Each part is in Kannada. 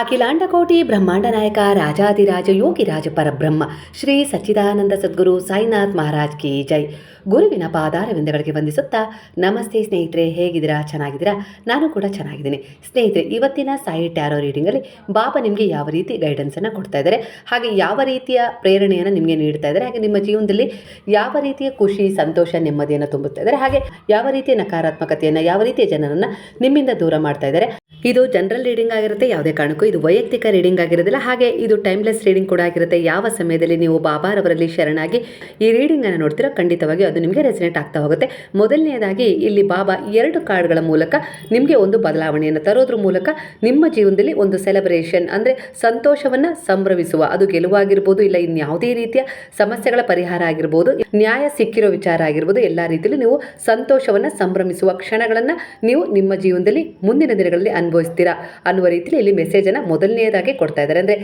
ಅಖಿಲಾಂಡಕೋಟಿ ಬ್ರಹ್ಮಾಂಡ ನಾಯಕ ರಾಜಾದಿರಾಜ ಯೋಗಿ ರಾಜ ಪರಬ್ರಹ್ಮ, ಶ್ರೀ ಸಚ್ಚಿದಾನಂದ ಸದ್ಗುರು ಸಾಯಿನಾಥ್ ಮಹಾರಾಜ್ ಕಿ ಜೈ. ಗುರುವಿನ ಪಾದಾರವಿಂದಗಳಿಗೆ ವಂದಿಸುತ್ತಾ, ನಮಸ್ತೆ ಸ್ನೇಹಿತರೆ, ಹೇಗಿದ್ದೀರಾ? ಚೆನ್ನಾಗಿದ್ದೀರಾ? ನಾನು ಕೂಡ ಚೆನ್ನಾಗಿದ್ದೀನಿ. ಸ್ನೇಹಿತರೆ, ಇವತ್ತಿನ ಸಾಯಿ ಟ್ಯಾರೋ ರೀಡಿಂಗಲ್ಲಿ ಬಾಬಾ ನಿಮಗೆ ಯಾವ ರೀತಿ ಗೈಡೆನ್ಸನ್ನು ಕೊಡ್ತಾ ಇದ್ದಾರೆ, ಹಾಗೆ ಯಾವ ರೀತಿಯ ಪ್ರೇರಣೆಯನ್ನು ನಿಮಗೆ ನೀಡ್ತಾ ಇದ್ದಾರೆ, ಹಾಗೆ ನಿಮ್ಮ ಜೀವನದಲ್ಲಿ ಯಾವ ರೀತಿಯ ಖುಷಿ, ಸಂತೋಷ, ನೆಮ್ಮದಿಯನ್ನು ತುಂಬುತ್ತಾ ಇದ್ದಾರೆ, ಹಾಗೆ ಯಾವ ರೀತಿಯ ನಕಾರಾತ್ಮಕತೆಯನ್ನು, ಯಾವ ರೀತಿಯ ಜನರನ್ನು ನಿಮ್ಮಿಂದ ದೂರ ಮಾಡ್ತಾ ಇದ್ದಾರೆ. ಇದು ಜನರಲ್ ರೀಡಿಂಗ್ ಆಗಿರುತ್ತೆ, ಯಾವುದೇ ಕಾರಣಕ್ಕೂ ಇದು ವೈಯಕ್ತಿಕ ರೀಡಿಂಗ್ ಆಗಿರೋದಿಲ್ಲ. ಹಾಗೆ ಇದು ಟೈಮ್ಲೆಸ್ ರೀಡಿಂಗ್ ಕೂಡ ಆಗಿರುತ್ತೆ. ಯಾವ ಸಮಯದಲ್ಲಿ ನೀವು ಬಾಬಾರವರಲ್ಲಿ ಶರಣಾಗಿ ಈ ರೀಡಿಂಗ್ ಅನ್ನು ನೋಡ್ತೀರೋ ಖಂಡಿತವಾಗಿ ಅದು ನಿಮಗೆ ರೆಸಿನೇಟ್ ಆಗ್ತಾ ಹೋಗುತ್ತೆ. ಮೊದಲನೆಯದಾಗಿ ಇಲ್ಲಿ ಬಾಬಾ ಎರಡು ಕಾರ್ಡ್ಗಳ ಮೂಲಕ ನಿಮಗೆ ಒಂದು ಬದಲಾವಣೆಯನ್ನು ತರೋದ್ರ ಮೂಲಕ ನಿಮ್ಮ ಜೀವನದಲ್ಲಿ ಒಂದು ಸೆಲೆಬ್ರೇಷನ್ ಅಂದರೆ ಸಂತೋಷವನ್ನು ಸಂಭ್ರಮಿಸುವ. ಅದು ಗೆಲುವಾಗಿರ್ಬೋದು, ಇಲ್ಲ ಇನ್ಯಾವುದೇ ರೀತಿಯ ಸಮಸ್ಯೆಗಳ ಪರಿಹಾರ ಆಗಿರ್ಬೋದು, ನ್ಯಾಯ ಸಿಕ್ಕಿರೋ ವಿಚಾರ ಆಗಿರ್ಬೋದು, ಎಲ್ಲ ರೀತಿಯಲ್ಲಿ ನೀವು ಸಂತೋಷವನ್ನು ಸಂಭ್ರಮಿಸುವ ಕ್ಷಣಗಳನ್ನು ನೀವು ನಿಮ್ಮ ಜೀವನದಲ್ಲಿ ಮುಂದಿನ ದಿನಗಳಲ್ಲಿ ಅನುಭವಿಸ್ತೀರಾ ಅನ್ನುವ ರೀತಿಯಲ್ಲಿ ಇಲ್ಲಿ ಮೆಸೇಜನ್ನು ಮೊದಲನೆಯದಾಗಿ ಕೊಡ್ತಾ ಇದ್ದಾರೆ. ಅಂದರೆ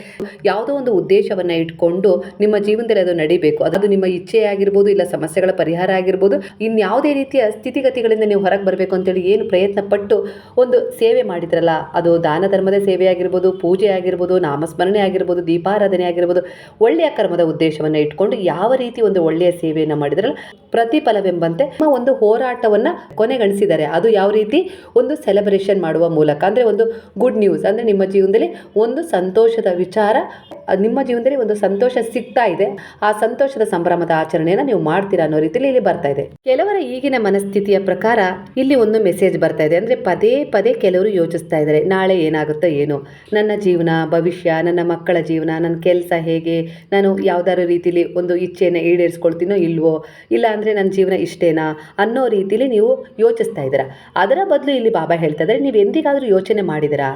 ಯಾವುದೋ ಒಂದು ಉದ್ದೇಶವನ್ನು ಇಟ್ಕೊಂಡು ನಿಮ್ಮ ಜೀವನದಲ್ಲಿ ಅದು ನಡಿಬೇಕು. ಅದು ನಿಮ್ಮ ಇಚ್ಛೆ ಆಗಿರ್ಬೋದು, ಇಲ್ಲ ಸಮಸ್ಯೆಗಳ ಪರಿಹಾರ ಆಗಿರ್ಬೋದು ಇನ್ಯಾವುದೇ ರೀತಿಯ ಸ್ಥಿತಿಗತಿಗಳಿಂದ ನೀವು ಹೊರಗೆ ಬರಬೇಕು ಅಂತೇಳಿ ಏನು ಪ್ರಯತ್ನ ಪಟ್ಟು ಒಂದು ಸೇವೆ ಮಾಡಿದ್ರಲ್ಲ, ಅದು ದಾನ ಧರ್ಮದ ಸೇವೆ ಆಗಿರ್ಬೋದು, ಪೂಜೆ ಆಗಿರ್ಬೋದು, ನಾಮಸ್ಮರಣೆ ಆಗಿರ್ಬೋದು, ದೀಪಾರಾಧನೆ ಆಗಿರ್ಬೋದು, ಒಳ್ಳೆಯ ಕರ್ಮದ ಉದ್ದೇಶವನ್ನು ಇಟ್ಕೊಂಡು ಯಾವ ರೀತಿ ಒಂದು ಒಳ್ಳೆಯ ಸೇವೆಯನ್ನು ಮಾಡಿದ್ರಲ್ಲ, ಪ್ರತಿಫಲವೆಂಬಂತೆ ಒಂದು ಹೋರಾಟವನ್ನು ಕೊನೆಗಣಿಸಿದ್ದಾರೆ. ಅದು ಯಾವ ರೀತಿ? ಒಂದು ಸೆಲೆಬ್ರೇಷನ್ ಮಾಡುವ ಮೂಲಕ. ಅಂದರೆ ಒಂದು ಗುಡ್ ನ್ಯೂಸ್ ಅಂದರೆ ನಿಮ್ಮ ಜೀವನದಲ್ಲಿ ಒಂದು ಸಂತೋಷದ ವಿಚಾರ, ನಿಮ್ಮ ಜೀವನದಲ್ಲಿ ಒಂದು ಸಂತೋಷ ಸಿಗ್ತಾ ಇದೆ. ಆ ಸಂತೋಷದ ಸಂಭ್ರಮದ ಆಚರಣೆಯನ್ನು ನೀವು ಮಾಡ್ತೀರಾ ಅನ್ನೋ ರೀತಿಯಲ್ಲಿ ಇಲ್ಲಿ ಬರ್ತಾ ಇದೆ. ಕೆಲವರ ಈಗಿನ ಮನಸ್ಥಿತಿಯ ಪ್ರಕಾರ ಇಲ್ಲಿ ಒಂದು ಮೆಸೇಜ್ ಬರ್ತಾ ಇದೆ. ಅಂದರೆ ಪದೇ ಪದೇ ಕೆಲವರು ಯೋಚಿಸ್ತಾ ಇದ್ದಾರೆ, ನಾಳೆ ಏನಾಗುತ್ತೋ ಏನೋ. ನನ್ನ ಜೀವನ, ಭವಿಷ್ಯ, ನನ್ನ ಮಕ್ಕಳ ಜೀವನ, ನನ್ನ ಕೆಲಸ ಹೇಗೆ, ನಾನು ಯಾವ್ದಾದ್ರು ರೀತಿಯಲ್ಲಿ ಒಂದು ಇಚ್ಛೆಯನ್ನು ಈಡೇರಿಸ್ಕೊಳ್ತೀನೋ ಇಲ್ವೋ, ಇಲ್ಲ ಅಂದರೆ ನನ್ನ ಜೀವನ ಇಷ್ಟೇನಾ ಅನ್ನೋ ರೀತಿಯಲ್ಲಿ ನೀವು ಯೋಚಿಸ್ತಾ ಇದ್ದೀರಾ. ಅದರ ಬದಲು ಇಲ್ಲಿ ಬಾಬಾ ಹೇಳ್ತಾ ಇದ್ದಾರೆ, ನೀವು ಎಂದಿಗಾದರೂ ಯೋಚನೆ ಮಾಡಿದಿರಾ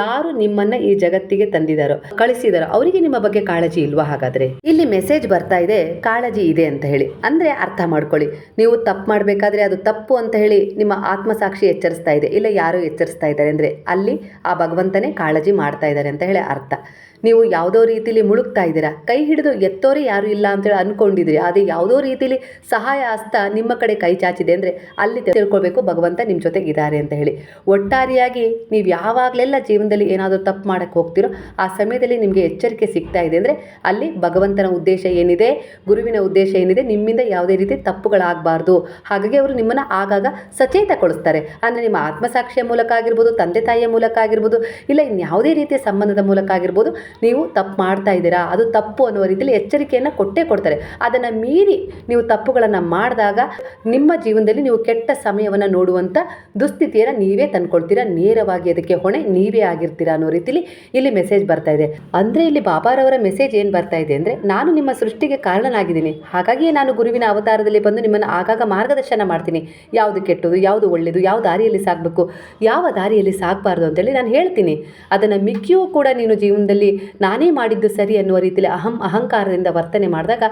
ಯಾರು ಈ ಜಗತ್ತಿಗೆ ತಂದಿದ್ದಾರೋ ಕಳಿಸಿದಾರೋ, ಅವರಿಗೆ ನಿಮ್ಮ ಬಗ್ಗೆ ಕಾಳಜಿ ಇಲ್ವಾ ಹಾಗಾದ್ರೆ? ಇಲ್ಲಿ ಮೆಸೇಜ್ ಬರ್ತಾ ಇದೆ, ಕಾಳಜಿ ಇದೆ ಅಂತ ಹೇಳಿ. ಅಂದ್ರೆ ಅರ್ಥ ಮಾಡ್ಕೊಳ್ಳಿ. ನೀವು ತಪ್ಪು ಮಾಡಬೇಕಾದ್ರೆ ಅದು ತಪ್ಪು ಅಂತ ಹೇಳಿ ನಿಮ್ಮ ಆತ್ಮಸಾಕ್ಷಿ ಎಚ್ಚರಿಸ್ತಾ ಇದೆ. ಇಲ್ಲ ಯಾರು ಎಚ್ಚರಿಸ್ತಾ ಇದ್ದಾರೆ ಅಂದ್ರೆ ಅಲ್ಲಿ ಆ ಭಗವಂತನೇ ಕಾಳಜಿ ಮಾಡ್ತಾ ಇದ್ದಾರೆ ಅಂತ ಹೇಳಿ ಅರ್ಥ. ನೀವು ಯಾವುದೋ ರೀತಿಲಿ ಮುಳುಗ್ತಾ ಇದ್ದೀರಾ? ಕೈ ಹಿಡಿದು ಎತ್ತೋರೆ ಯಾರು ಇಲ್ಲ ಅಂತೇಳಿ ಅನ್ಕೊಂಡಿದ್ರಿ ಅದೇ ಯಾವುದೋ ರೀತಿಲಿ ಸಹಾಯ ಹಸ್ತ ನಿಮ್ಮ ಕಡೆ ಕೈ ಚಾಚಿದೆ ಅಂದರೆ ಅಲ್ಲಿ ತಿಳ್ಕೊಳ್ಬೇಕು, ಭಗವಂತ ನಿಮ್ಮ ಜೊತೆಗೆ ಇದ್ದಾರೆ ಅಂತ ಹೇಳಿ. ಒಟ್ಟಾರೆಯಾಗಿ ನೀವು ಯಾವಾಗಲೆಲ್ಲ ಜೀವನದಲ್ಲಿ ಏನಾದರೂ ತಪ್ಪು ಮಾಡೋಕ್ಕೆ ಹೋಗ್ತಿರೋ, ಆ ಸಮಯದಲ್ಲಿ ನಿಮಗೆ ಎಚ್ಚರಿಕೆ ಸಿಗ್ತಾ ಇದೆ ಅಂದರೆ ಅಲ್ಲಿ ಭಗವಂತನ ಉದ್ದೇಶ ಏನಿದೆ, ಗುರುವಿನ ಉದ್ದೇಶ ಏನಿದೆ, ನಿಮ್ಮಿಂದ ಯಾವುದೇ ರೀತಿ ತಪ್ಪುಗಳಾಗಬಾರ್ದು. ಹಾಗಾಗಿ ಅವರು ನಿಮ್ಮನ್ನು ಆಗಾಗ ಸಚೇತಗೊಳಿಸ್ತಾರೆ. ಅಂದರೆ ನಿಮ್ಮ ಆತ್ಮಸಾಕ್ಷಿಯ ಮೂಲಕ ಆಗಿರ್ಬೋದು, ತಂದೆ ತಾಯಿಯ ಮೂಲಕ ಆಗಿರ್ಬೋದು, ಇಲ್ಲ ಇನ್ಯಾವುದೇ ರೀತಿಯ ಸಂಬಂಧದ ಮೂಲಕ ಆಗಿರ್ಬೋದು ನೀವು ತಪ್ಪು ಮಾಡ್ತಾ ಇದ್ದೀರಾ? ಅದು ತಪ್ಪು ಅನ್ನುವ ರೀತಿಯಲ್ಲಿ ಎಚ್ಚರಿಕೆಯನ್ನು ಕೊಟ್ಟೇ ಕೊಡ್ತಾರೆ. ಅದನ್ನು ಮೀರಿ ನೀವು ತಪ್ಪುಗಳನ್ನು ಮಾಡಿದಾಗ ನಿಮ್ಮ ಜೀವನದಲ್ಲಿ ನೀವು ಕೆಟ್ಟ ಸಮಯವನ್ನು ನೋಡುವಂಥ ದುಸ್ಥಿತಿಯನ್ನು ನೀವೇ ತಂದ್ಕೊಳ್ತೀರಾ? ನೇರವಾಗಿ ಅದಕ್ಕೆ ಹೊಣೆ ನೀವೇ ಆಗಿರ್ತೀರಾ ಅನ್ನೋ ರೀತಿಲಿ ಇಲ್ಲಿ ಮೆಸೇಜ್ ಬರ್ತಾ ಇದೆ. ಅಂದರೆ ಇಲ್ಲಿ ಬಾಬಾರವರ ಮೆಸೇಜ್ ಏನು ಬರ್ತಾ ಇದೆ ಅಂದರೆ, ನಾನು ನಿಮ್ಮ ಸೃಷ್ಟಿಗೆ ಕಾರಣನಾಗಿದ್ದೀನಿ. ಹಾಗಾಗಿಯೇ ನಾನು ಗುರುವಿನ ಅವತಾರದಲ್ಲಿ ಬಂದು ನಿಮ್ಮನ್ನು ಆಗಾಗ ಮಾರ್ಗದರ್ಶನ ಮಾಡ್ತೀನಿ. ಯಾವುದು ಕೆಟ್ಟದು, ಯಾವುದು ಒಳ್ಳೆಯದು ಯಾವ ದಾರಿಯಲ್ಲಿ ಸಾಗಬೇಕು? ಯಾವ ದಾರಿಯಲ್ಲಿ ಸಾಗಬಾರ್ದು ಅಂತೇಳಿ ನಾನು ಹೇಳ್ತೀನಿ. ಅದನ್ನು ಮಿಕ್ಕಿಯೂ ಕೂಡ ನೀನು ಜೀವನದಲ್ಲಿ ನಾನೇ ಮಾಡಿದ್ದು ಸರಿ ಅನ್ನುವ ರೀತಿಯಲ್ಲಿ ಅಹಂ ಅಹಂಕಾರದಿಂದ ವರ್ತನೆ ಮಾಡಿದಾಗ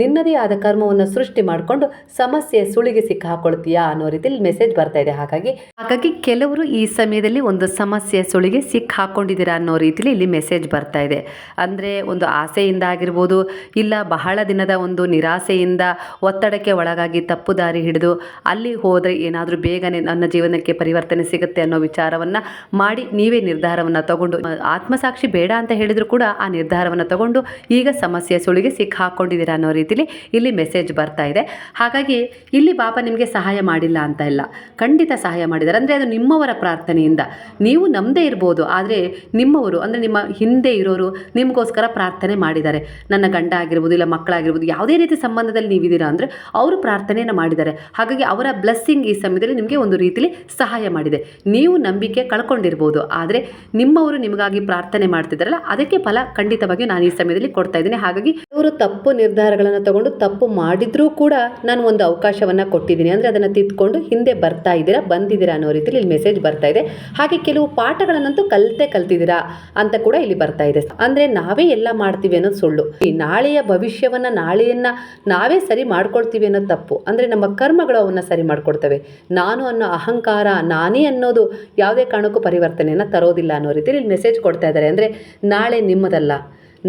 ನಿನ್ನದೇ ಆದ ಕರ್ಮವನ್ನು ಸೃಷ್ಟಿ ಮಾಡಿಕೊಂಡು ಸಮಸ್ಯೆ ಸುಳಿಗೆ ಸಿಕ್ಕಾಕೊಳ್ತೀಯಾ ಅನ್ನೋ ರೀತಿಯಲ್ಲಿ ಮೆಸೇಜ್ ಬರ್ತಾ ಇದೆ. ಹಾಗಾಗಿ ಹಾಗಾಗಿ ಕೆಲವರು ಈ ಸಮಯದಲ್ಲಿ ಒಂದು ಸಮಸ್ಯೆ ಸುಳಿಗೆ ಸಿಕ್ಕ ಹಾಕೊಂಡಿದ್ದೀರಾ ಅನ್ನೋ ರೀತಿಯಲ್ಲಿ ಇಲ್ಲಿ ಮೆಸೇಜ್ ಬರ್ತಾ ಇದೆ. ಅಂದರೆ ಒಂದು ಆಸೆಯಿಂದ ಆಗಿರ್ಬೋದು, ಇಲ್ಲ ಬಹಳ ದಿನದ ಒಂದು ನಿರಾಸೆಯಿಂದ ಒತ್ತಡಕ್ಕೆ ಒಳಗಾಗಿ ತಪ್ಪು ದಾರಿ ಹಿಡಿದು ಅಲ್ಲಿ ಹೋದರೆ ಏನಾದರೂ ಬೇಗನೆ ನನ್ನ ಜೀವನಕ್ಕೆ ಪರಿವರ್ತನೆ ಸಿಗುತ್ತೆ ಅನ್ನೋ ವಿಚಾರವನ್ನು ಮಾಡಿ ನೀವೇ ನಿರ್ಧಾರವನ್ನು ತಗೊಂಡು, ಆತ್ಮಸಾಕ್ಷಿ ಬೇಡ ಅಂತ ಹೇಳಿದ್ರು ಕೂಡ ಆ ನಿರ್ಧಾರವನ್ನು ತಗೊಂಡು ಈಗ ಸಮಸ್ಯೆ ಸುಳಿಗೆ ಸಿಕ್ಕ ಹಾಕ್ಕೊಂಡಿದ್ದೀರಾ ಅನ್ನೋ ರೀತಿಲಿ ಇಲ್ಲಿ ಮೆಸೇಜ್ ಬರ್ತಾ ಇದೆ. ಹಾಗಾಗಿ ಇಲ್ಲಿ ಬಾಬಾ ನಿಮಗೆ ಸಹಾಯ ಮಾಡಿಲ್ಲ ಅಂತ ಇಲ್ಲ. ಖಂಡಿತ ಸಹಾಯ ಮಾಡಿದ್ದಾರೆ. ಅಂದರೆ ಅದು ನಿಮ್ಮವರ ಪ್ರಾರ್ಥನೆಯಿಂದ. ನೀವು ನಮ್ಮದೇ ಇರ್ಬೋದು, ಆದರೆ ನಿಮ್ಮವರು, ಅಂದರೆ ನಿಮ್ಮ ಹಿಂದೆ ಇರೋರು ನಿಮಗೋಸ್ಕರ ಪ್ರಾರ್ಥನೆ ಮಾಡಿದ್ದಾರೆ. ನನ್ನ ಗಂಡ ಆಗಿರ್ಬೋದು, ಇಲ್ಲ ಮಕ್ಕಳಾಗಿರ್ಬೋದು, ಯಾವುದೇ ರೀತಿ ಸಂಬಂಧದಲ್ಲಿ ನೀವಿದ್ದೀರಾ ಅಂದರೆ ಅವರು ಪ್ರಾರ್ಥನೆಯನ್ನು ಮಾಡಿದ್ದಾರೆ. ಹಾಗಾಗಿ ಅವರ ಬ್ಲೆಸ್ಸಿಂಗ್ ಈ ಸಮಯದಲ್ಲಿ ನಿಮಗೆ ಒಂದು ರೀತಿಲಿ ಸಹಾಯ ಮಾಡಿದೆ. ನೀವು ನಂಬಿಕೆ ಕಳ್ಕೊಂಡಿರ್ಬೋದು, ಆದರೆ ನಿಮ್ಮವರು ನಿಮಗಾಗಿ ಪ್ರಾರ್ಥನೆ ಮಾಡ್ತಿದ್ದಾರಲ್ಲ ಅದಕ್ಕೆ ಫಲ ಖಂಡಿತವಾಗಿ ನಾನು ಈ ಸಮಯದಲ್ಲಿ ಕೊಡ್ತಾ ಇದ್ದೀನಿ. ಹಾಗಾಗಿ ಇವರು ತಪ್ಪು ನಿರ್ಧಾರಗಳನ್ನು ತಗೊಂಡು ತಪ್ಪು ಮಾಡಿದ್ರೂ ಕೂಡ ನಾನು ಒಂದು ಅವಕಾಶವನ್ನು ಕೊಟ್ಟಿದ್ದೀನಿ. ಅಂದರೆ ಅದನ್ನು ತಿದ್ಕೊಂಡು ಹಿಂದೆ ಬರ್ತಾ ಇದ್ದೀರಾ, ಬಂದಿದ್ದೀರಾ ಅನ್ನೋ ರೀತಿಯಲ್ಲಿ ಇಲ್ಲಿ ಮೆಸೇಜ್ ಬರ್ತಾ ಇದೆ. ಹಾಗೆ ಕೆಲವು ಪಾಠಗಳನ್ನಂತೂ ಕಲಿತೆ ಕಲ್ತಿದ್ದೀರಾ ಅಂತ ಕೂಡ ಇಲ್ಲಿ ಬರ್ತಾ ಇದೆ. ಅಂದರೆ ನಾವೇ ಎಲ್ಲ ಮಾಡ್ತೀವಿ ಅನ್ನೋದು ಸುಳ್ಳು. ಈ ನಾಳೆಯ ಭವಿಷ್ಯವನ್ನು, ನಾಳೆಯನ್ನು ನಾವೇ ಸರಿ ಮಾಡ್ಕೊಳ್ತೀವಿ ಅನ್ನೋದು ತಪ್ಪು. ಅಂದರೆ ನಮ್ಮ ಕರ್ಮಗಳು ಅವನ್ನ ಸರಿ ಮಾಡ್ಕೊಡ್ತವೆ. ನಾನು ಅನ್ನೋ ಅಹಂಕಾರ, ನಾನೇ ಅನ್ನೋದು ಯಾವುದೇ ಕಾರಣಕ್ಕೂ ಪರಿವರ್ತನೆಯನ್ನು ತರೋದಿಲ್ಲ ಅನ್ನೋ ರೀತಿಯಲ್ಲಿ ಇಲ್ಲಿ ಮೆಸೇಜ್ ಕೊಡ್ತಾ ಇದ್ದಾರೆ. ಅಂದರೆ ನಾಳೆ ನಿಮ್ಮದಲ್ಲ.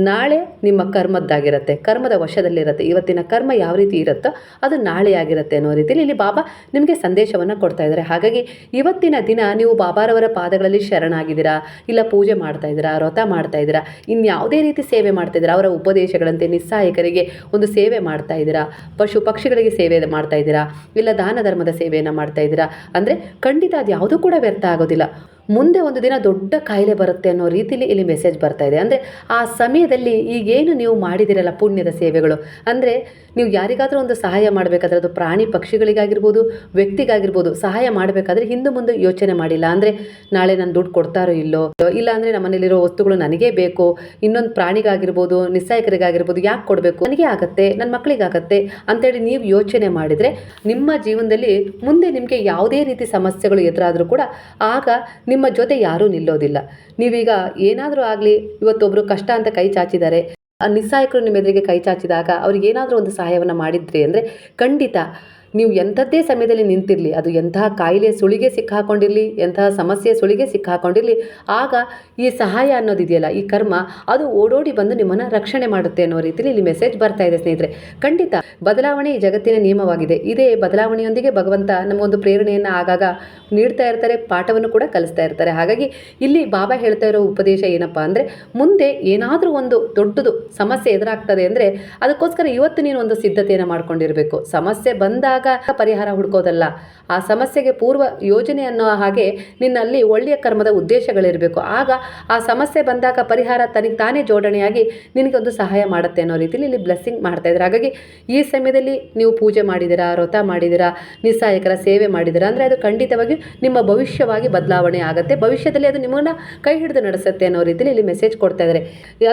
ನಾಳೆ ನಿಮ್ಮ ಕರ್ಮದ್ದಾಗಿರುತ್ತೆ. ಕರ್ಮದ ವಶದಲ್ಲಿರುತ್ತೆ. ಇವತ್ತಿನ ಕರ್ಮ ಯಾವ ರೀತಿ ಇರುತ್ತೋ ಅದು ನಾಳೆ ಆಗಿರುತ್ತೆ ಅನ್ನೋ ರೀತಿಯಲ್ಲಿ ಇಲ್ಲಿ ಬಾಬಾ ನಿಮಗೆ ಸಂದೇಶವನ್ನು ಕೊಡ್ತಾ ಇದ್ದಾರೆ. ಹಾಗಾಗಿ ಇವತ್ತಿನ ದಿನ ನೀವು ಬಾಬಾರವರ ಪಾದಗಳಲ್ಲಿ ಶರಣಾಗಿದ್ದೀರಾ? ಇಲ್ಲ ಪೂಜೆ ಮಾಡ್ತಾ ಇದ್ದೀರಾ? ವ್ರತ ಮಾಡ್ತಾ ಇದ್ದೀರಾ? ಇನ್ಯಾವುದೇ ರೀತಿ ಸೇವೆ ಮಾಡ್ತಾ ಇದ್ದೀರಾ? ಅವರ ಉಪದೇಶಗಳಂತೆ ನಿಸ್ಸಹಾಯಕರಿಗೆ ಒಂದು ಸೇವೆ ಮಾಡ್ತಾ ಇದ್ದೀರಾ? ಪಶು ಪಕ್ಷಿಗಳಿಗೆ ಸೇವೆ ಮಾಡ್ತಾ ಇದ್ದೀರಾ? ಇಲ್ಲ ದಾನ ಧರ್ಮದ ಸೇವೆಯನ್ನು ಮಾಡ್ತಾ ಇದ್ದೀರಾ? ಅಂದರೆ ಖಂಡಿತ ಅದು ಯಾವುದೂ ಕೂಡ ವ್ಯರ್ಥ ಆಗೋದಿಲ್ಲ. ಮುಂದೆ ಒಂದು ದಿನ ದೊಡ್ಡ ಕಾಯಿಲೆ ಬರುತ್ತೆ ಅನ್ನೋ ರೀತಿಲಿ ಇಲ್ಲಿ ಮೆಸೇಜ್ ಬರ್ತಾ ಇದೆ. ಅಂದರೆ ಆ ಸಮಯದಲ್ಲಿ ಈಗೇನು ನೀವು ಮಾಡಿದಿರಲ್ಲ ಪುಣ್ಯದ ಸೇವೆಗಳು? ಅಂದರೆ ನೀವು ಯಾರಿಗಾದರೂ ಒಂದು ಸಹಾಯ ಮಾಡಬೇಕಾದ್ರೆ ಅದು ಪ್ರಾಣಿ ಪಕ್ಷಿಗಳಿಗಾಗಿರ್ಬೋದು, ವ್ಯಕ್ತಿಗಾಗಿರ್ಬೋದು ಸಹಾಯ ಮಾಡಬೇಕಾದ್ರೆ ಹಿಂದೆ ಮುಂದೆ ಯೋಚನೆ ಮಾಡಿಲ್ಲ. ಅಂದರೆ ನಾಳೆ ನಾನು ದುಡ್ಡು ಕೊಡ್ತಾರೋ ಇಲ್ಲೋ? ಇಲ್ಲ ಅಂದರೆ ನಮ್ಮನೇಲಿರೋ ವಸ್ತುಗಳು ನನಗೇ ಬೇಕು, ಇನ್ನೊಂದು ಪ್ರಾಣಿಗಾಗಿರ್ಬೋದು, ನಿಸ್ಸಾಯಕರಿಗಾಗಿರ್ಬೋದು ಯಾಕೆ ಕೊಡಬೇಕು? ನನಗೆ ಆಗತ್ತೆ ನನ್ನ ಮಕ್ಕಳಿಗಾಗತ್ತೆ ಅಂತೇಳಿ ನೀವು ಯೋಚನೆ ಮಾಡಿದರೆ ನಿಮ್ಮ ಜೀವನದಲ್ಲಿ ಮುಂದೆ ನಿಮಗೆ ಯಾವುದೇ ರೀತಿ ಸಮಸ್ಯೆಗಳು ಎದುರಾದರೂ ಕೂಡ ಆಗ ನಿಮ್ಮ ಜೊತೆ ಯಾರೂ ನಿಲ್ಲೋದಿಲ್ಲ. ನೀವೀಗ ಏನಾದರೂ ಆಗಲಿ ಇವತ್ತೊಬ್ಬರು ಕಷ್ಟ ಅಂತ ಕೈ ಚಾಚಿದ್ದಾರೆ ಆ ನಿಸ್ಸಹಾಯಕರು ನಿಮ್ಮ ಎದುರಿಗೆ ಕೈ ಚಾಚಿದಾಗ ಅವ್ರಿಗೆ ಏನಾದರೂ ಒಂದು ಸಹಾಯವನ್ನು ಮಾಡಿದ್ರಿ ಅಂದರೆ ಖಂಡಿತ ನೀವು ಎಂಥದ್ದೇ ಸಮಯದಲ್ಲಿ ನಿಂತಿರಲಿ, ಅದು ಎಂತಹ ಕಾಯಿಲೆ ಸುಳಿಗೆ ಸಿಕ್ಕಾಕೊಂಡಿರಲಿ, ಎಂತಹ ಸಮಸ್ಯೆ ಸುಳಿಗೆ ಸಿಕ್ಕಾಕೊಂಡಿರಲಿ, ಆಗ ಈ ಸಹಾಯ ಅನ್ನೋದಿದೆಯಲ್ಲ, ಈ ಕರ್ಮ, ಅದು ಓಡೋಡಿ ಬಂದು ನಿಮ್ಮನ್ನು ರಕ್ಷಣೆ ಮಾಡುತ್ತೆ ಅನ್ನೋ ರೀತಿಯಲ್ಲಿ ಇಲ್ಲಿ ಮೆಸೇಜ್ ಬರ್ತಾ ಇದೆ ಸ್ನೇಹಿತರೆ. ಖಂಡಿತ ಬದಲಾವಣೆ ಈ ಜಗತ್ತಿನ ನಿಯಮವಾಗಿದೆ. ಇದೇ ಬದಲಾವಣೆಯೊಂದಿಗೆ ಭಗವಂತ ನಮಗೊಂದು ಪ್ರೇರಣೆಯನ್ನು ಆಗಾಗ ನೀಡ್ತಾ ಇರ್ತಾರೆ, ಪಾಠವನ್ನು ಕೂಡ ಕಲಿಸ್ತಾ ಇರ್ತಾರೆ. ಹಾಗಾಗಿ ಇಲ್ಲಿ ಬಾಬಾ ಹೇಳ್ತಾ ಇರೋ ಉಪದೇಶ ಏನಪ್ಪ ಅಂದರೆ, ಮುಂದೆ ಏನಾದರೂ ಒಂದು ದೊಡ್ಡದು ಸಮಸ್ಯೆ ಎದುರಾಗ್ತದೆ ಅಂದರೆ, ಅದಕ್ಕೋಸ್ಕರ ಇವತ್ತು ನೀನು ಒಂದು ಸಿದ್ಧತೆಯನ್ನು ಮಾಡ್ಕೊಂಡಿರಬೇಕು. ಸಮಸ್ಯೆ ಬಂದಾಗ ಪರಿಹಾರ ಹುಡ್ಕೋದಲ್ಲ. ಆ ಸಮಸ್ಯೆಗೆ ಪೂರ್ವ ಯೋಜನೆ ಅನ್ನೋ ಹಾಗೆ ನಿನ್ನಲ್ಲಿ ಒಳ್ಳೆಯ ಕರ್ಮದ ಉದ್ದೇಶಗಳಿರಬೇಕು. ಆಗ ಆ ಸಮಸ್ಯೆ ಬಂದಾಗ ಪರಿಹಾರ ತನಗೆ ತಾನೇ ಜೋಡಣೆಯಾಗಿ ನಿನಗೆ ಒಂದು ಸಹಾಯ ಮಾಡುತ್ತೆ ಅನ್ನೋ ರೀತಿಯಲ್ಲಿ ಇಲ್ಲಿ ಬ್ಲೆಸ್ಸಿಂಗ್ ಮಾಡ್ತಾ ಇದ್ದಾರೆ ಹಾಗಾಗಿ ಈ ಸಮಯದಲ್ಲಿ ನೀವು ಪೂಜೆ ಮಾಡಿದಿರಾ, ವ್ರತ ಮಾಡಿದಿರಾ ನಿಸ್ಸಹಾಯಕರ ಸೇವೆ ಮಾಡಿದಿರಾ ಅಂದರೆ ಅದು ಖಂಡಿತವಾಗಿ ನಿಮ್ಮ ಭವಿಷ್ಯವಾಗಿ ಬದಲಾವಣೆ ಆಗುತ್ತೆ. ಭವಿಷ್ಯದಲ್ಲಿ ಅದು ನಿಮ್ಮನ್ನು ಕೈ ಹಿಡಿದು ನಡೆಸುತ್ತೆ ಅನ್ನೋ ರೀತಿಯಲ್ಲಿ ಇಲ್ಲಿ ಮೆಸೇಜ್ ಕೊಡ್ತಾ ಇದ್ದಾರೆ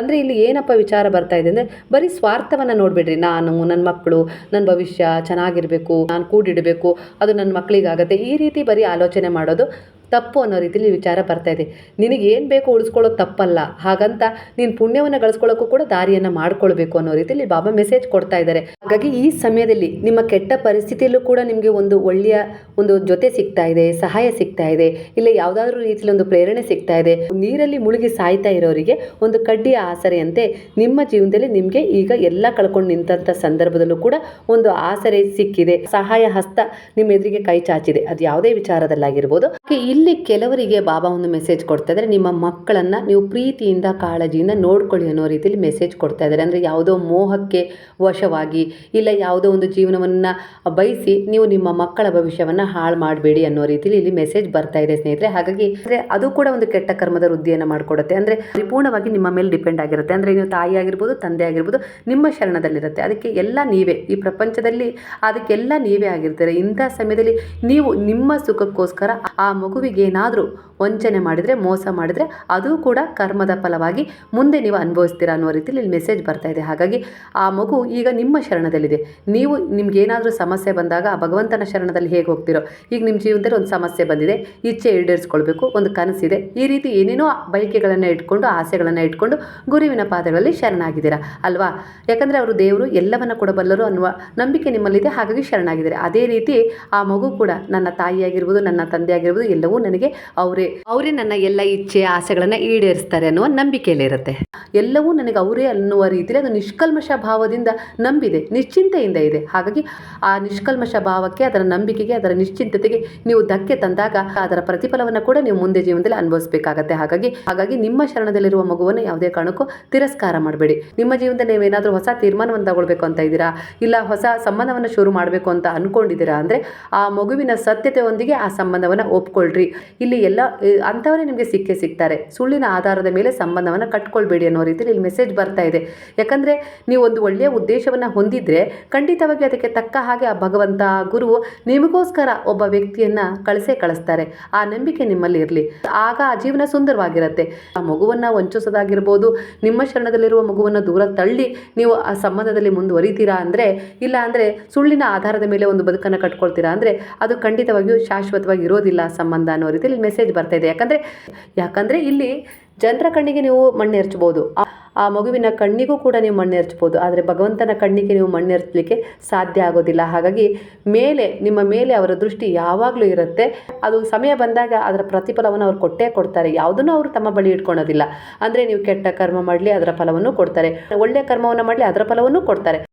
ಅಂದರೆ ಇಲ್ಲಿ ಏನಪ್ಪ ವಿಚಾರ ಬರ್ತಾ ಇದೆ ಅಂದರೆ ಬರೀ ಸ್ವಾರ್ಥವನ್ನು ನೋಡಿಬಿಡ್ರಿ. ನಾನು, ನನ್ನ ಮಕ್ಕಳು, ನನ್ನ ಭವಿಷ್ಯ ಚೆನ್ನಾಗಿರಬೇಕು ನಾನು ಕೂಡಿಡಬೇಕು ಅದು ನನ್ನ ಮಕ್ಕಳಿಗಾಗತ್ತೆ. ಈ ರೀತಿ ಬರೀ ಆಲೋಚನೆ ಮಾಡೋದು ತಪ್ಪು ಅನ್ನೋ ರೀತಿಲಿ ವಿಚಾರ ಬರ್ತಾ ಇದೆ. ನಿನಗೆ ಏನು ಬೇಕೋ ಉಳಿಸ್ಕೊಳ್ಳೋದು ತಪ್ಪಲ್ಲ. ಹಾಗಂತ ನೀನು ಪುಣ್ಯವನ್ನು ಗಳಿಸ್ಕೊಳ್ಳೋಕ್ಕೂ ಕೂಡ ದಾರಿಯನ್ನು ಮಾಡ್ಕೊಳ್ಬೇಕು ಅನ್ನೋ ರೀತಿಯಲ್ಲಿ ಬಾಬಾ ಮೆಸೇಜ್ ಕೊಡ್ತಾ ಇದ್ದಾರೆ. ಹಾಗಾಗಿ ಈ ಸಮಯದಲ್ಲಿ ನಿಮ್ಮ ಕೆಟ್ಟ ಪರಿಸ್ಥಿತಿಯಲ್ಲೂ ಕೂಡ ನಿಮಗೆ ಒಂದು ಒಳ್ಳೆಯ ಒಂದು ಜೊತೆ ಸಿಗ್ತಾ ಇದೆ, ಸಹಾಯ ಸಿಗ್ತಾ ಇದೆ, ಇಲ್ಲ ಯಾವುದಾದ್ರೂ ರೀತಿಯಲ್ಲಿ ಒಂದು ಪ್ರೇರಣೆ ಸಿಗ್ತಾ ಇದೆ. ನೀರಲ್ಲಿ ಮುಳುಗಿ ಸಾಯ್ತಾ ಇರೋರಿಗೆ ಒಂದು ಕಡ್ಡಿಯ ಆಸರೆಯಂತೆ ನಿಮ್ಮ ಜೀವನದಲ್ಲಿ ನಿಮಗೆ ಈಗ ಎಲ್ಲ ಕಳ್ಕೊಂಡು ನಿಂತಹ ಸಂದರ್ಭದಲ್ಲೂ ಕೂಡ ಒಂದು ಆಸರೆ ಸಿಕ್ಕಿದೆ. ಸಹಾಯ ಹಸ್ತ ನಿಮ್ಮ ಎದುರಿಗೆ ಕೈ ಚಾಚಿದೆ. ಅದು ಯಾವುದೇ ವಿಚಾರದಲ್ಲಾಗಿರ್ಬೋದು. ಹಾಗೆ ಇಲ್ಲಿ ಕೆಲವರಿಗೆ ಬಾಬಾ ಒಂದು ಮೆಸೇಜ್ ಕೊಡ್ತಾ ಇದ್ದಾರೆ. ನಿಮ್ಮ ಮಕ್ಕಳನ್ನು ನೀವು ಪ್ರೀತಿಯಿಂದ, ಕಾಳಜಿಯಿಂದ ನೋಡ್ಕೊಳ್ಳಿ ಅನ್ನೋ ರೀತಿಯಲ್ಲಿ ಮೆಸೇಜ್ ಕೊಡ್ತಾ ಇದ್ದಾರೆ. ಅಂದರೆ ಯಾವುದೋ ಮೋಹಕ್ಕೆ ವಶವಾಗಿ ಇಲ್ಲ ಯಾವುದೋ ಒಂದು ಜೀವನವನ್ನು ಬಯಸಿ ನೀವು ನಿಮ್ಮ ಮಕ್ಕಳ ಭವಿಷ್ಯವನ್ನು ಹಾಳು ಮಾಡಬೇಡಿ ಅನ್ನೋ ರೀತಿಯಲ್ಲಿ ಇಲ್ಲಿ ಮೆಸೇಜ್ ಬರ್ತಾ ಇದೆ ಸ್ನೇಹಿತರೆ. ಹಾಗಾಗಿ ಅಂದರೆ ಅದು ಕೂಡ ಒಂದು ಕೆಟ್ಟ ಕರ್ಮದ ವೃದ್ಧಿಯನ್ನು ಮಾಡಿಕೊಡುತ್ತೆ. ಅಂದರೆ ಪರಿಪೂರ್ಣವಾಗಿ ನಿಮ್ಮ ಮೇಲೆ ಡಿಪೆಂಡ್ ಆಗಿರುತ್ತೆ. ಅಂದರೆ ನೀವು ತಾಯಿ ಆಗಿರ್ಬೋದು, ತಂದೆ ಆಗಿರ್ಬೋದು, ನಿಮ್ಮ ಶರಣದಲ್ಲಿರುತ್ತೆ. ಅದಕ್ಕೆ ಎಲ್ಲ ನೀವೇ ಈ ಪ್ರಪಂಚದಲ್ಲಿ ಅದಕ್ಕೆಲ್ಲ ನೀವೇ ಆಗಿರ್ತಾರೆ. ಇಂಥ ಸಮಯದಲ್ಲಿ ನೀವು ನಿಮ್ಮ ಸುಖಕ್ಕೋಸ್ಕರ ಆ ಮಗುವಿಗೆ ಏನಾದರೂ ವಂಚನೆ ಮಾಡಿದರೆ, ಮೋಸ ಮಾಡಿದರೆ ಅದು ಕೂಡ ಕರ್ಮದ ಫಲವಾಗಿ ಮುಂದೆ ನೀವು ಅನುಭವಿಸ್ತೀರಾ ಅನ್ನೋ ರೀತಿಯಲ್ಲಿ ಇಲ್ಲಿ ಮೆಸೇಜ್ ಬರ್ತಾ ಇದೆ. ಹಾಗಾಗಿ ಆ ಮಗು ಈಗ ನಿಮ್ಮ ಶರಣದಲ್ಲಿದೆ. ನೀವು ನಿಮ್ಗೇನಾದರೂ ಸಮಸ್ಯೆ ಬಂದಾಗ ಆ ಭಗವಂತನ ಶರಣದಲ್ಲಿ ಹೇಗೆ ಹೋಗ್ತಿರೋ, ಈಗ ನಿಮ್ಮ ಜೀವನದಲ್ಲಿ ಒಂದು ಸಮಸ್ಯೆ ಬಂದಿದೆ. ಇಚ್ಛೆ ಈಡೇರಿಸ್ಕೊಳ್ಬೇಕು, ಒಂದು ಕನಸಿದೆ. ಈ ರೀತಿ ಏನೇನೋ ಬಯಕೆಗಳನ್ನು ಇಟ್ಕೊಂಡು, ಆಸೆಗಳನ್ನು ಇಟ್ಕೊಂಡು ಗುರುವಿನ ಪಾದಗಳಲ್ಲಿ ಶರಣಾಗಿದ್ದೀರಾ? ಅಲ್ವಾ? ಯಾಕಂದರೆ ಅವರು ದೇವರು ಎಲ್ಲವನ್ನು ಕೊಡಬಲ್ಲರು ಅನ್ನುವ ನಂಬಿಕೆ ನಿಮ್ಮಲ್ಲಿದೆ. ಹಾಗಾಗಿ ಶರಣಾಗಿದ್ದಾರೆ. ಅದೇ ರೀತಿ ಆ ಮಗು ಕೂಡ ನನ್ನ ತಾಯಿಯಾಗಿರ್ಬೋದು, ನನ್ನ ತಂದೆ ಆಗಿರ್ಬೋದು ಎಲ್ಲವೂ ನನಗೆ ಅವರೇ ಅವರೇ ನನ್ನ ಎಲ್ಲ ಇಚ್ಛೆ, ಆಸೆಗಳನ್ನು ಈಡೇರಿಸ್ತಾರೆ ಅನ್ನುವ ನಂಬಿಕೆಯಲ್ಲಿರುತ್ತೆ ಎಲ್ಲವೂ ನನಗೆ ಅವರೇ ಅನ್ನುವ ರೀತಿಯಲ್ಲಿ ಅದು ನಿಷ್ಕಲ್ಮಶ ಭಾವದಿಂದ ನಂಬಿದೆ, ನಿಶ್ಚಿಂತೆಯಿಂದ ಇದೆ. ಹಾಗಾಗಿ ಆ ನಿಷ್ಕಲ್ಮಶ ಭಾವಕ್ಕೆ, ಅದರ ನಂಬಿಕೆಗೆ, ಅದರ ನಿಶ್ಚಿಂತತೆಗೆ ನೀವು ಧಕ್ಕೆ ತಂದಾಗ ಅದರ ಪ್ರತಿಫಲವನ್ನು ಕೂಡ ನೀವು ಮುಂದೆ ಜೀವನದಲ್ಲಿ ಅನುಭವಿಸಬೇಕಾಗತ್ತೆ. ಹಾಗಾಗಿ ಹಾಗಾಗಿ ನಿಮ್ಮ ಶರಣದಲ್ಲಿರುವ ಮಗುವನ್ನು ಯಾವುದೇ ಕಾರಣಕ್ಕೂ ತಿರಸ್ಕಾರ ಮಾಡಬೇಡಿ. ನಿಮ್ಮ ಜೀವನದಲ್ಲಿ ನೀವೇನಾದರೂ ಹೊಸ ತೀರ್ಮಾನವನ್ನು ತಗೊಳ್ಬೇಕು ಅಂತ ಇದ್ದೀರಾ? ಇಲ್ಲ ಹೊಸ ಸಂಬಂಧವನ್ನು ಶುರು ಮಾಡಬೇಕು ಅಂತ ಅಂದ್ಕೊಂಡಿದ್ದೀರಾ ಅಂದರೆ ಆ ಮಗುವಿನ ಸತ್ಯತೆಯೊಂದಿಗೆ ಆ ಸಂಬಂಧವನ್ನು ಒಪ್ಕೊಳ್ರಿ. ಇಲ್ಲಿ ಎಲ್ಲ ಅಂಥವರೇ ನಿಮಗೆ ಸಿಕ್ಕೇ ಸಿಗ್ತಾರೆ. ಸುಳ್ಳಿನ ಆಧಾರದ ಮೇಲೆ ಸಂಬಂಧವನ್ನು ಕಟ್ಕೊಳ್ಬೇಡಿ ಅನ್ನೋ ರೀತಿಯಲ್ಲಿ ಇಲ್ಲಿ ಮೆಸೇಜ್ ಬರ್ತಾ ಇದೆ. ಯಾಕಂದರೆ ನೀವು ಒಂದು ಒಳ್ಳೆಯ ಉದ್ದೇಶವನ್ನು ಹೊಂದಿದ್ರೆ ಖಂಡಿತವಾಗಿ ಅದಕ್ಕೆ ತಕ್ಕ ಹಾಗೆ ಆ ಭಗವಂತ ಗುರು ನಿಮಗೋಸ್ಕರ ಒಬ್ಬ ವ್ಯಕ್ತಿಯನ್ನು ಕಳಿಸೇ ಕಳಿಸ್ತಾರೆ. ಆ ನಂಬಿಕೆ ನಿಮ್ಮಲ್ಲಿ ಇರಲಿ. ಆಗ ಆ ಜೀವನ ಸುಂದರವಾಗಿರುತ್ತೆ. ಆ ಮಗುವನ್ನು ವಂಚಿಸೋದಾಗಿರ್ಬೋದು, ನಿಮ್ಮ ಶರಣದಲ್ಲಿರುವ ಮಗುವನ್ನು ದೂರ ತಳ್ಳಿ ನೀವು ಆ ಸಂಬಂಧದಲ್ಲಿ ಮುಂದುವರಿತೀರಾ ಅಂದರೆ, ಇಲ್ಲ ಅಂದರೆ ಸುಳ್ಳಿನ ಆಧಾರದ ಮೇಲೆ ಒಂದು ಬದುಕನ್ನು ಕಟ್ಕೊಳ್ತೀರಾ ಅಂದರೆ, ಅದು ಖಂಡಿತವಾಗಿಯೂ ಶಾಶ್ವತವಾಗಿ ಇರೋದಿಲ್ಲ ಸಂಬಂಧ ಅನ್ನೋ ರೀತಿಯಲ್ಲಿ ಮೆಸೇಜ್ ಬರ್ತಾ ಇದೆ. ಯಾಕಂದರೆ ಯಾಕಂದರೆ ಇಲ್ಲಿ ಜನರ ಕಣ್ಣಿಗೆ ನೀವು ಮಣ್ಣು ಎರಚ್ಬೋದು. ಆ- ಆ ಮಗುವಿನ ಕಣ್ಣಿಗೂ ಕೂಡ ನೀವು ಮಣ್ಣು ಎರಚ್ಬೋದು. ಆದರೆ ಭಗವಂತನ ಕಣ್ಣಿಗೆ ನೀವು ಮಣ್ಣು ಎರಚಲಿಕ್ಕೆ ಸಾಧ್ಯ ಆಗೋದಿಲ್ಲ. ಹಾಗಾಗಿ ಮೇಲೆ, ನಿಮ್ಮ ಮೇಲೆ ಅವರ ದೃಷ್ಟಿ ಯಾವಾಗಲೂ ಇರುತ್ತೆ. ಅದು ಸಮಯ ಬಂದಾಗ ಅದರ ಪ್ರತಿಫಲವನ್ನು ಅವ್ರು ಕೊಟ್ಟೇ ಕೊಡ್ತಾರೆ. ಯಾವುದನ್ನು ಅವರು ತಮ್ಮ ಬಳಿ ಇಟ್ಕೊಳೋದಿಲ್ಲ ಅಂದರೆ ನೀವು ಕೆಟ್ಟ ಕರ್ಮ ಮಾಡಲಿ, ಅದರ ಫಲವನ್ನು ಕೊಡ್ತಾರೆ. ಒಳ್ಳೆಯ ಕರ್ಮವನ್ನು ಮಾಡಲಿ, ಅದರ ಫಲವನ್ನು ಕೊಡ್ತಾರೆ.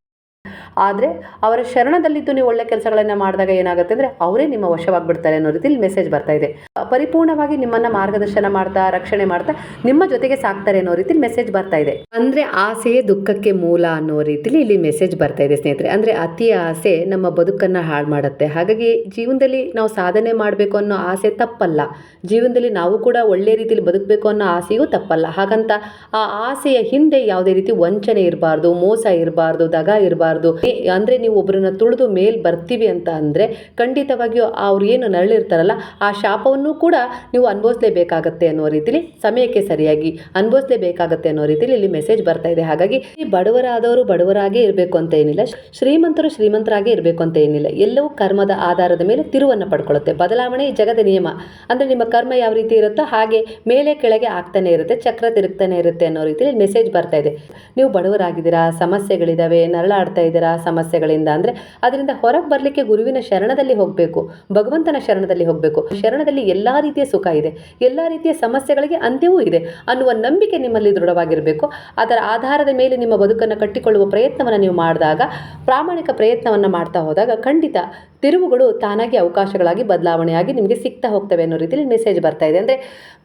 ಆದರೆ ಅವರ ಶರಣದಲ್ಲಿದ್ದು ನೀವು ಒಳ್ಳೆ ಕೆಲಸಗಳನ್ನು ಮಾಡಿದಾಗ ಏನಾಗುತ್ತೆ ಅಂದರೆ ಅವರೇ ನಿಮ್ಮ ವಶವಾಗಿಬಿಡ್ತಾರೆ ಅನ್ನೋ ರೀತಿಯಲ್ಲಿ ಮೆಸೇಜ್ ಬರ್ತಾ ಇದೆ. ಪರಿಪೂರ್ಣವಾಗಿ ನಿಮ್ಮನ್ನು ಮಾರ್ಗದರ್ಶನ ಮಾಡ್ತಾ, ರಕ್ಷಣೆ ಮಾಡ್ತಾ, ನಿಮ್ಮ ಜೊತೆಗೆ ಸಾಕ್ತಾರೆ ಅನ್ನೋ ರೀತಿಯಲ್ಲಿ ಮೆಸೇಜ್ ಬರ್ತಾ ಇದೆ. ಅಂದರೆ ಆಸೆಯೇ ದುಃಖಕ್ಕೆ ಮೂಲ ಅನ್ನೋ ರೀತಿಯಲ್ಲಿ ಇಲ್ಲಿ ಮೆಸೇಜ್ ಬರ್ತಾ ಇದೆ ಸ್ನೇಹಿತರೆ. ಅಂದರೆ ಅತಿ ಆಸೆ ನಮ್ಮ ಬದುಕನ್ನು ಹಾಳು ಮಾಡುತ್ತೆ. ಹಾಗಾಗಿ ಜೀವನದಲ್ಲಿ ನಾವು ಸಾಧನೆ ಮಾಡಬೇಕು ಅನ್ನೋ ಆಸೆ ತಪ್ಪಲ್ಲ. ಜೀವನದಲ್ಲಿ ನಾವು ಕೂಡ ಒಳ್ಳೆ ರೀತಿಯಲ್ಲಿ ಬದುಕಬೇಕು ಅನ್ನೋ ಆಸೆಯೂ ತಪ್ಪಲ್ಲ. ಹಾಗಂತ ಆ ಆಸೆಯ ಹಿಂದೆ ಯಾವುದೇ ರೀತಿ ವಂಚನೆ ಇರಬಾರ್ದು, ಮೋಸ ಇರಬಾರ್ದು, ದಗ ಇರಬಾರ್ದು ಅಂದರೆ ನೀವು ಒಬ್ಬರನ್ನ ತುಳಿದು ಮೇಲ್ ಬರ್ತೀವಿ ಅಂತ ಅಂದರೆ ಖಂಡಿತವಾಗಿಯೂ ಅವ್ರು ಏನು ನರಳಿರ್ತಾರಲ್ಲ, ಆ ಶಾಪವನ್ನು ಕೂಡ ನೀವು ಅನುಭವಿಸಲೇಬೇಕಾಗತ್ತೆ ಅನ್ನೋ ರೀತಿಲಿ, ಸಮಯಕ್ಕೆ ಸರಿಯಾಗಿ ಅನುಭವಿಸಲೇಬೇಕಾಗತ್ತೆ ಅನ್ನೋ ರೀತಿಲಿ ಇಲ್ಲಿ ಮೆಸೇಜ್ ಬರ್ತಾ ಇದೆ. ಹಾಗಾಗಿ ಈ ಬಡವರಾದವರು ಬಡವರಾಗೇ ಇರಬೇಕು ಅಂತ ಏನಿಲ್ಲ. ಶ್ರೀಮಂತರು ಶ್ರೀಮಂತರಾಗೇ ಇರಬೇಕು ಅಂತ ಏನಿಲ್ಲ. ಎಲ್ಲವೂ ಕರ್ಮದ ಆಧಾರದ ಮೇಲೆ ತಿರುವನ್ನು ಪಡ್ಕೊಳ್ಳುತ್ತೆ ಬದಲಾವಣೆ ಈ ಜಗದ ನಿಯಮ. ಅಂದರೆ ನಿಮ್ಮ ಕರ್ಮ ಯಾವ ರೀತಿ ಇರುತ್ತೋ ಹಾಗೆ ಮೇಲೆ ಕೆಳಗೆ ಆಗ್ತಾನೆ ಇರುತ್ತೆ, ಚಕ್ರ ತಿರುಗ್ತಾನೆ ಇರುತ್ತೆ ಅನ್ನೋ ರೀತಿಲಿ ಮೆಸೇಜ್ ಬರ್ತಾ ಇದೆ. ನೀವು ಬಡವರಾಗಿದ್ದೀರಾ ಸಮಸ್ಯೆಗಳಿದ್ದಾವೆ ನರಳಾಡ್ತಾ ಇದ್ದೀರಾ ಸಮಸ್ಯೆಗಳಿಂದ ಅಂದರೆ ಅದರಿಂದ ಹೊರಗೆ ಬರಲಿಕ್ಕೆ ಗುರುವಿನ ಶರಣದಲ್ಲಿ ಹೋಗಬೇಕು, ಭಗವಂತನ ಶರಣದಲ್ಲಿ ಹೋಗಬೇಕು. ಶರಣದಲ್ಲಿ ಎಲ್ಲ ರೀತಿಯ ಸುಖ ಇದೆ, ಎಲ್ಲ ರೀತಿಯ ಸಮಸ್ಯೆಗಳಿಗೆ ಅಂತ್ಯವೂ ಇದೆ. ಅನ್ನುವ ನಂಬಿಕೆ ನಿಮ್ಮಲ್ಲಿ ದೃಢವಾಗಿರಬೇಕು. ಅದರ ಆಧಾರದ ಮೇಲೆ ನಿಮ್ಮ ಬದುಕನ್ನು ಕಟ್ಟಿಕೊಳ್ಳುವ ಪ್ರಯತ್ನವನ್ನು ನೀವು ಮಾಡಿದಾಗ, ಪ್ರಾಮಾಣಿಕ ಪ್ರಯತ್ನವನ್ನು ಮಾಡ್ತಾ ಹೋದಾಗ ಖಂಡಿತ ತಿರುವುಗಳು ತಾನಾಗಿ ಅವಕಾಶಗಳಾಗಿ ಬದಲಾವಣೆಯಾಗಿ ನಿಮಗೆ ಸಿಗ್ತಾ ಹೋಗ್ತವೆ ಅನ್ನೋ ರೀತಿಯಲ್ಲಿ ಮೆಸೇಜ್ ಬರ್ತಾ ಇದೆ. ಅಂದರೆ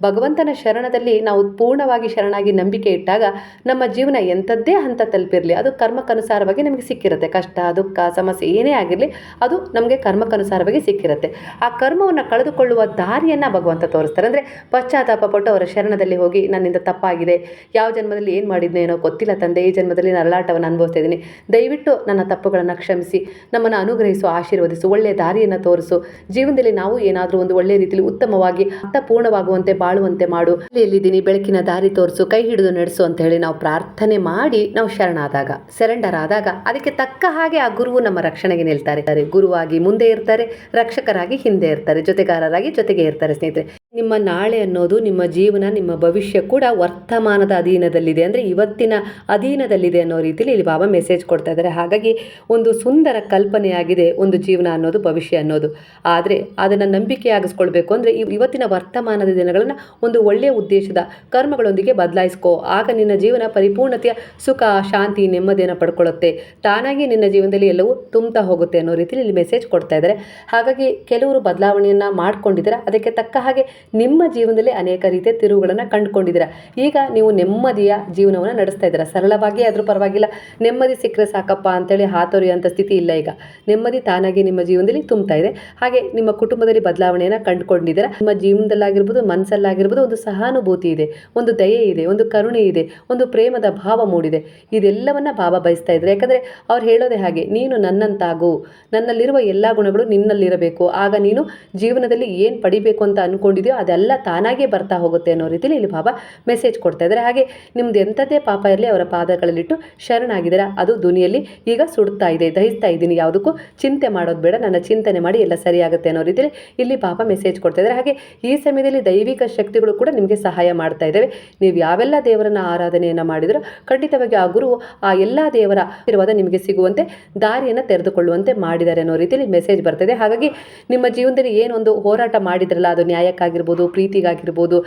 ಭಗವಂತನ ಶರಣದಲ್ಲಿ ನಾವು ಪೂರ್ಣವಾಗಿ ಶರಣಾಗಿ ನಂಬಿಕೆ ಇಟ್ಟಾಗ ನಮ್ಮ ಜೀವನ ಎಂಥದ್ದೇ ಹಂತ ತಲುಪಿರಲಿ ಅದು ಕರ್ಮಕ್ಕನುಸಾರವಾಗಿ ನಮಗೆ ಸಿಕ್ಕಿರುತ್ತೆ. ಕಷ್ಟ, ದುಃಖ, ಸಮಸ್ಯೆ ಏನೇ ಆಗಿರಲಿ, ಅದು ನಮಗೆ ಕರ್ಮಕ್ಕನುಸಾರವಾಗಿ ಸಿಕ್ಕಿರುತ್ತೆ. ಆ ಕರ್ಮವನ್ನು ಕಳೆದುಕೊಳ್ಳುವ ದಾರಿಯನ್ನು ಭಗವಂತ ತೋರಿಸ್ತಾರೆ. ಅಂದರೆ ಪಶ್ಚಾತ್ತಾಪ ಪಟ್ಟು ಅವರ ಶರಣದಲ್ಲಿ ಹೋಗಿ, ನನ್ನಿಂದ ತಪ್ಪಾಗಿದೆ, ಯಾವ ಜನ್ಮದಲ್ಲಿ ಏನು ಮಾಡಿದ್ನೇನೋ ಗೊತ್ತಿಲ್ಲ ತಂದೆ, ಈ ಜನ್ಮದಲ್ಲಿ ನರಳಾಟವನ್ನು ಅನುಭವಿಸ್ತಾ ಇದ್ದೀನಿ. ದಯವಿಟ್ಟು ನನ್ನ ತಪ್ಪುಗಳನ್ನು ಕ್ಷಮಿಸಿ, ನಮ್ಮನ್ನು ಅನುಗ್ರಹಿಸು, ಆಶೀರ್ವದಿಸು. ಒಳ್ಳೆಯ ದಾರಿಯನ್ನು ತೋರಿಸು. ಜೀವನದಲ್ಲಿ ನಾವು ಏನಾದರೂ ಒಂದು ಒಳ್ಳೆಯ ರೀತಿಯಲ್ಲಿ ಉತ್ತಮವಾಗಿ ಅರ್ಥಪೂರ್ಣವಾಗುವಂತೆ ಬಾಳುವಂತೆ ಮಾಡು. ಎಲ್ಲಿದ್ದೀನಿ ಬೆಳಕಿನ ದಾರಿ ತೋರಿಸು, ಕೈ ಹಿಡಿದು ನಡೆಸು ಅಂತ ಹೇಳಿ ನಾವು ಪ್ರಾರ್ಥನೆ ಮಾಡಿ ನಾವು ಶರಣಾದಾಗ ಸೆರೆಂಡರ್ ಆದಾಗ ಅದಕ್ಕೆ ತಕ್ಕ ಹಾಗೆ ಆ ಗುರುವು ನಮ್ಮ ರಕ್ಷಣೆಗೆ ನಿಲ್ತಾರೆ. ಗುರುವಾಗಿ ಮುಂದೆ ಇರ್ತಾರೆ, ರಕ್ಷಕರಾಗಿ ಹಿಂದೆ ಇರ್ತಾರೆ, ಜೊತೆಗಾರರಾಗಿ ಜೊತೆಗೆ ಇರ್ತಾರೆ ಸ್ನೇಹಿತರೆ. ನಿಮ್ಮ ನಾಳೆ ಅನ್ನೋದು, ನಿಮ್ಮ ಜೀವನ, ನಿಮ್ಮ ಭವಿಷ್ಯ ಕೂಡ ವರ್ತಮಾನದ ಅಧೀನದಲ್ಲಿದೆ ಅಂದರೆ ಇವತ್ತಿನ ಅಧೀನದಲ್ಲಿದೆ ಅನ್ನೋ ರೀತಿಯಲ್ಲಿ ಇಲ್ಲಿ ಬಾಬಾ ಮೆಸೇಜ್ ಕೊಡ್ತಾ ಇದ್ದಾರೆ. ಹಾಗಾಗಿ ಒಂದು ಸುಂದರ ಕಲ್ಪನೆಯಾಗಿದೆ ಒಂದು ಜೀವನ ಅನ್ನೋದು, ಭವಿಷ್ಯ ಅನ್ನೋದು. ಆದರೆ ಅದನ್ನು ನಂಬಿಕೆಯಾಗಿಸ್ಕೊಳ್ಬೇಕು ಅಂದರೆ ಇವತ್ತಿನ ವರ್ತಮಾನದ ದಿನಗಳನ್ನು ಒಂದು ಒಳ್ಳೆಯ ಉದ್ದೇಶದ ಕರ್ಮಗಳೊಂದಿಗೆ ಬದಲಾಯಿಸ್ಕೋ. ಆಗ ನಿನ್ನ ಜೀವನ ಪರಿಪೂರ್ಣತೆಯ ಸುಖ, ಶಾಂತಿ, ನೆಮ್ಮದಿಯನ್ನು ಪಡ್ಕೊಳ್ಳುತ್ತೆ. ತಾನಾಗಿ ನಿನ್ನ ಜೀವನದಲ್ಲಿ ಎಲ್ಲವೂ ತುಂಬ್ತಾ ಹೋಗುತ್ತೆ ಅನ್ನೋ ರೀತಿಯಲ್ಲಿ ಇಲ್ಲಿ ಮೆಸೇಜ್ ಕೊಡ್ತಾ ಇದ್ದಾರೆ ಹಾಗಾಗಿ ಕೆಲವರು ಬದಲಾವಣೆಯನ್ನು ಮಾಡ್ಕೊಂಡಿದ್ದಾರೆ ಅದಕ್ಕೆ ತಕ್ಕ ಹಾಗೆ ನಿಮ್ಮ ಜೀವನದಲ್ಲಿ ಅನೇಕ ರೀತಿಯ ತಿರುವುಗಳನ್ನು ಕಂಡುಕೊಂಡಿದ್ದೀರಾ ಈಗ ನೀವು ನೆಮ್ಮದಿಯ ಜೀವನವನ್ನು ನಡೆಸ್ತಾ ಇದ್ದೀರಾ. ಸರಳವಾಗಿ ಆದರೂ ಪರವಾಗಿಲ್ಲ. ನೆಮ್ಮದಿ ಸಿಕ್ಕರೆ ಸಾಕಪ್ಪ ಅಂತೇಳಿ ಹಾತೊರೆಯುವಂಥ ಸ್ಥಿತಿ ಇಲ್ಲ ಈಗ. ನೆಮ್ಮದಿ ತಾನಾಗಿ ನಿಮ್ಮ ಜೀವನದಲ್ಲಿ ತುಂಬ್ತಾ ಇದೆ. ಹಾಗೆ ನಿಮ್ಮ ಕುಟುಂಬದಲ್ಲಿ ಬದಲಾವಣೆಯನ್ನು ಕಂಡುಕೊಂಡಿದ್ದೀರಾ? ನಿಮ್ಮ ಜೀವನದಲ್ಲಾಗಿರ್ಬೋದು, ಮನಸ್ಸಲ್ಲಾಗಿರ್ಬೋದು ಒಂದು ಸಹಾನುಭೂತಿ ಇದೆ, ಒಂದು ದಯೆ ಇದೆ, ಒಂದು ಕರುಣೆ ಇದೆ, ಒಂದು ಪ್ರೇಮದ ಭಾವ ಮೂಡಿದೆ. ಇದೆಲ್ಲವನ್ನ ಬಾಬಾ ಬಯಸ್ತಾ ಇದ್ದಾರೆ. ಯಾಕಂದರೆ ಅವ್ರು ಹೇಳೋದೇ ಹಾಗೆ, ನೀನು ನನ್ನಂತಾಗು. ನನ್ನಲ್ಲಿರುವ ಎಲ್ಲ ಗುಣಗಳು ನಿನ್ನಲ್ಲಿರಬೇಕು. ಆಗ ನೀನು ಜೀವನದಲ್ಲಿ ಏನು ಪಡಿಬೇಕು ಅಂತ ಅಂದ್ಕೊಂಡಿದೆಯೋ ಅದೆಲ್ಲ ತಾನಾಗೇ ಬರ್ತಾ ಹೋಗುತ್ತೆ ಅನ್ನೋ ರೀತಿಯಲ್ಲಿ ಇಲ್ಲಿ ಬಾಬಾ ಮೆಸೇಜ್ ಕೊಡ್ತಾ ಇದ್ದಾರೆ. ಹಾಗೆ ನಿಮ್ದು ಎಂಥದ್ದೇ ಪಾಪ ಇರಲಿ ಅವರ ಪಾದಗಳಲ್ಲಿಟ್ಟು ಶರಣಾಗಿದ್ದೀರಾ? ಅದು ದುನಿಯಲ್ಲಿ ಈಗ ಸುಡ್ತಾ ಇದೆ, ದಹಿಸ್ತಾ ಇದ್ದೀನಿ ಯಾವುದಕ್ಕೂ ಚಿಂತೆ ಮಾಡೋದು ನನ್ನ ಚಿಂತನೆ ಮಾಡಿ ಎಲ್ಲ ಸರಿಯಾಗುತ್ತೆ ಅನ್ನೋ ರೀತಿಯಲ್ಲಿ ಇಲ್ಲಿ ಪಾಪ ಮೆಸೇಜ್ ಕೊಡ್ತಾ ಇದ್ದಾರೆ. ಹಾಗೆ ಈ ಸಮಯದಲ್ಲಿ ದೈವಿಕ ಶಕ್ತಿಗಳು ಕೂಡ ನಿಮಗೆ ಸಹಾಯ ಮಾಡ್ತಾ ಇದ್ದಾವೆ. ನೀವು ಯಾವೆಲ್ಲ ದೇವರನ್ನ ಆರಾಧನೆಯನ್ನು ಮಾಡಿದರೂ, ಖಂಡಿತವಾಗಿ ಆ ಗುರು ಆ ಎಲ್ಲ ದೇವರ ಆಶೀರ್ವಾದ ನಿಮಗೆ ಸಿಗುವಂತೆ, ದಾರಿಯನ್ನು ತೆರೆದುಕೊಳ್ಳುವಂತೆ ಮಾಡಿದ್ದಾರೆ ಅನ್ನೋ ರೀತಿಯಲ್ಲಿ ಮೆಸೇಜ್ ಬರ್ತದೆ ಹಾಗಾಗಿ ನಿಮ್ಮ ಜೀವನದಲ್ಲಿ ಏನೊಂದು ಹೋರಾಟ ಮಾಡಿದ್ರಲ್ಲ, ಅದು ನ್ಯಾಯಕ್ಕಾಗಿರ್ಬೋದು, ಪ್ರೀತಿಗಾಗಿರ್ಬೋದು,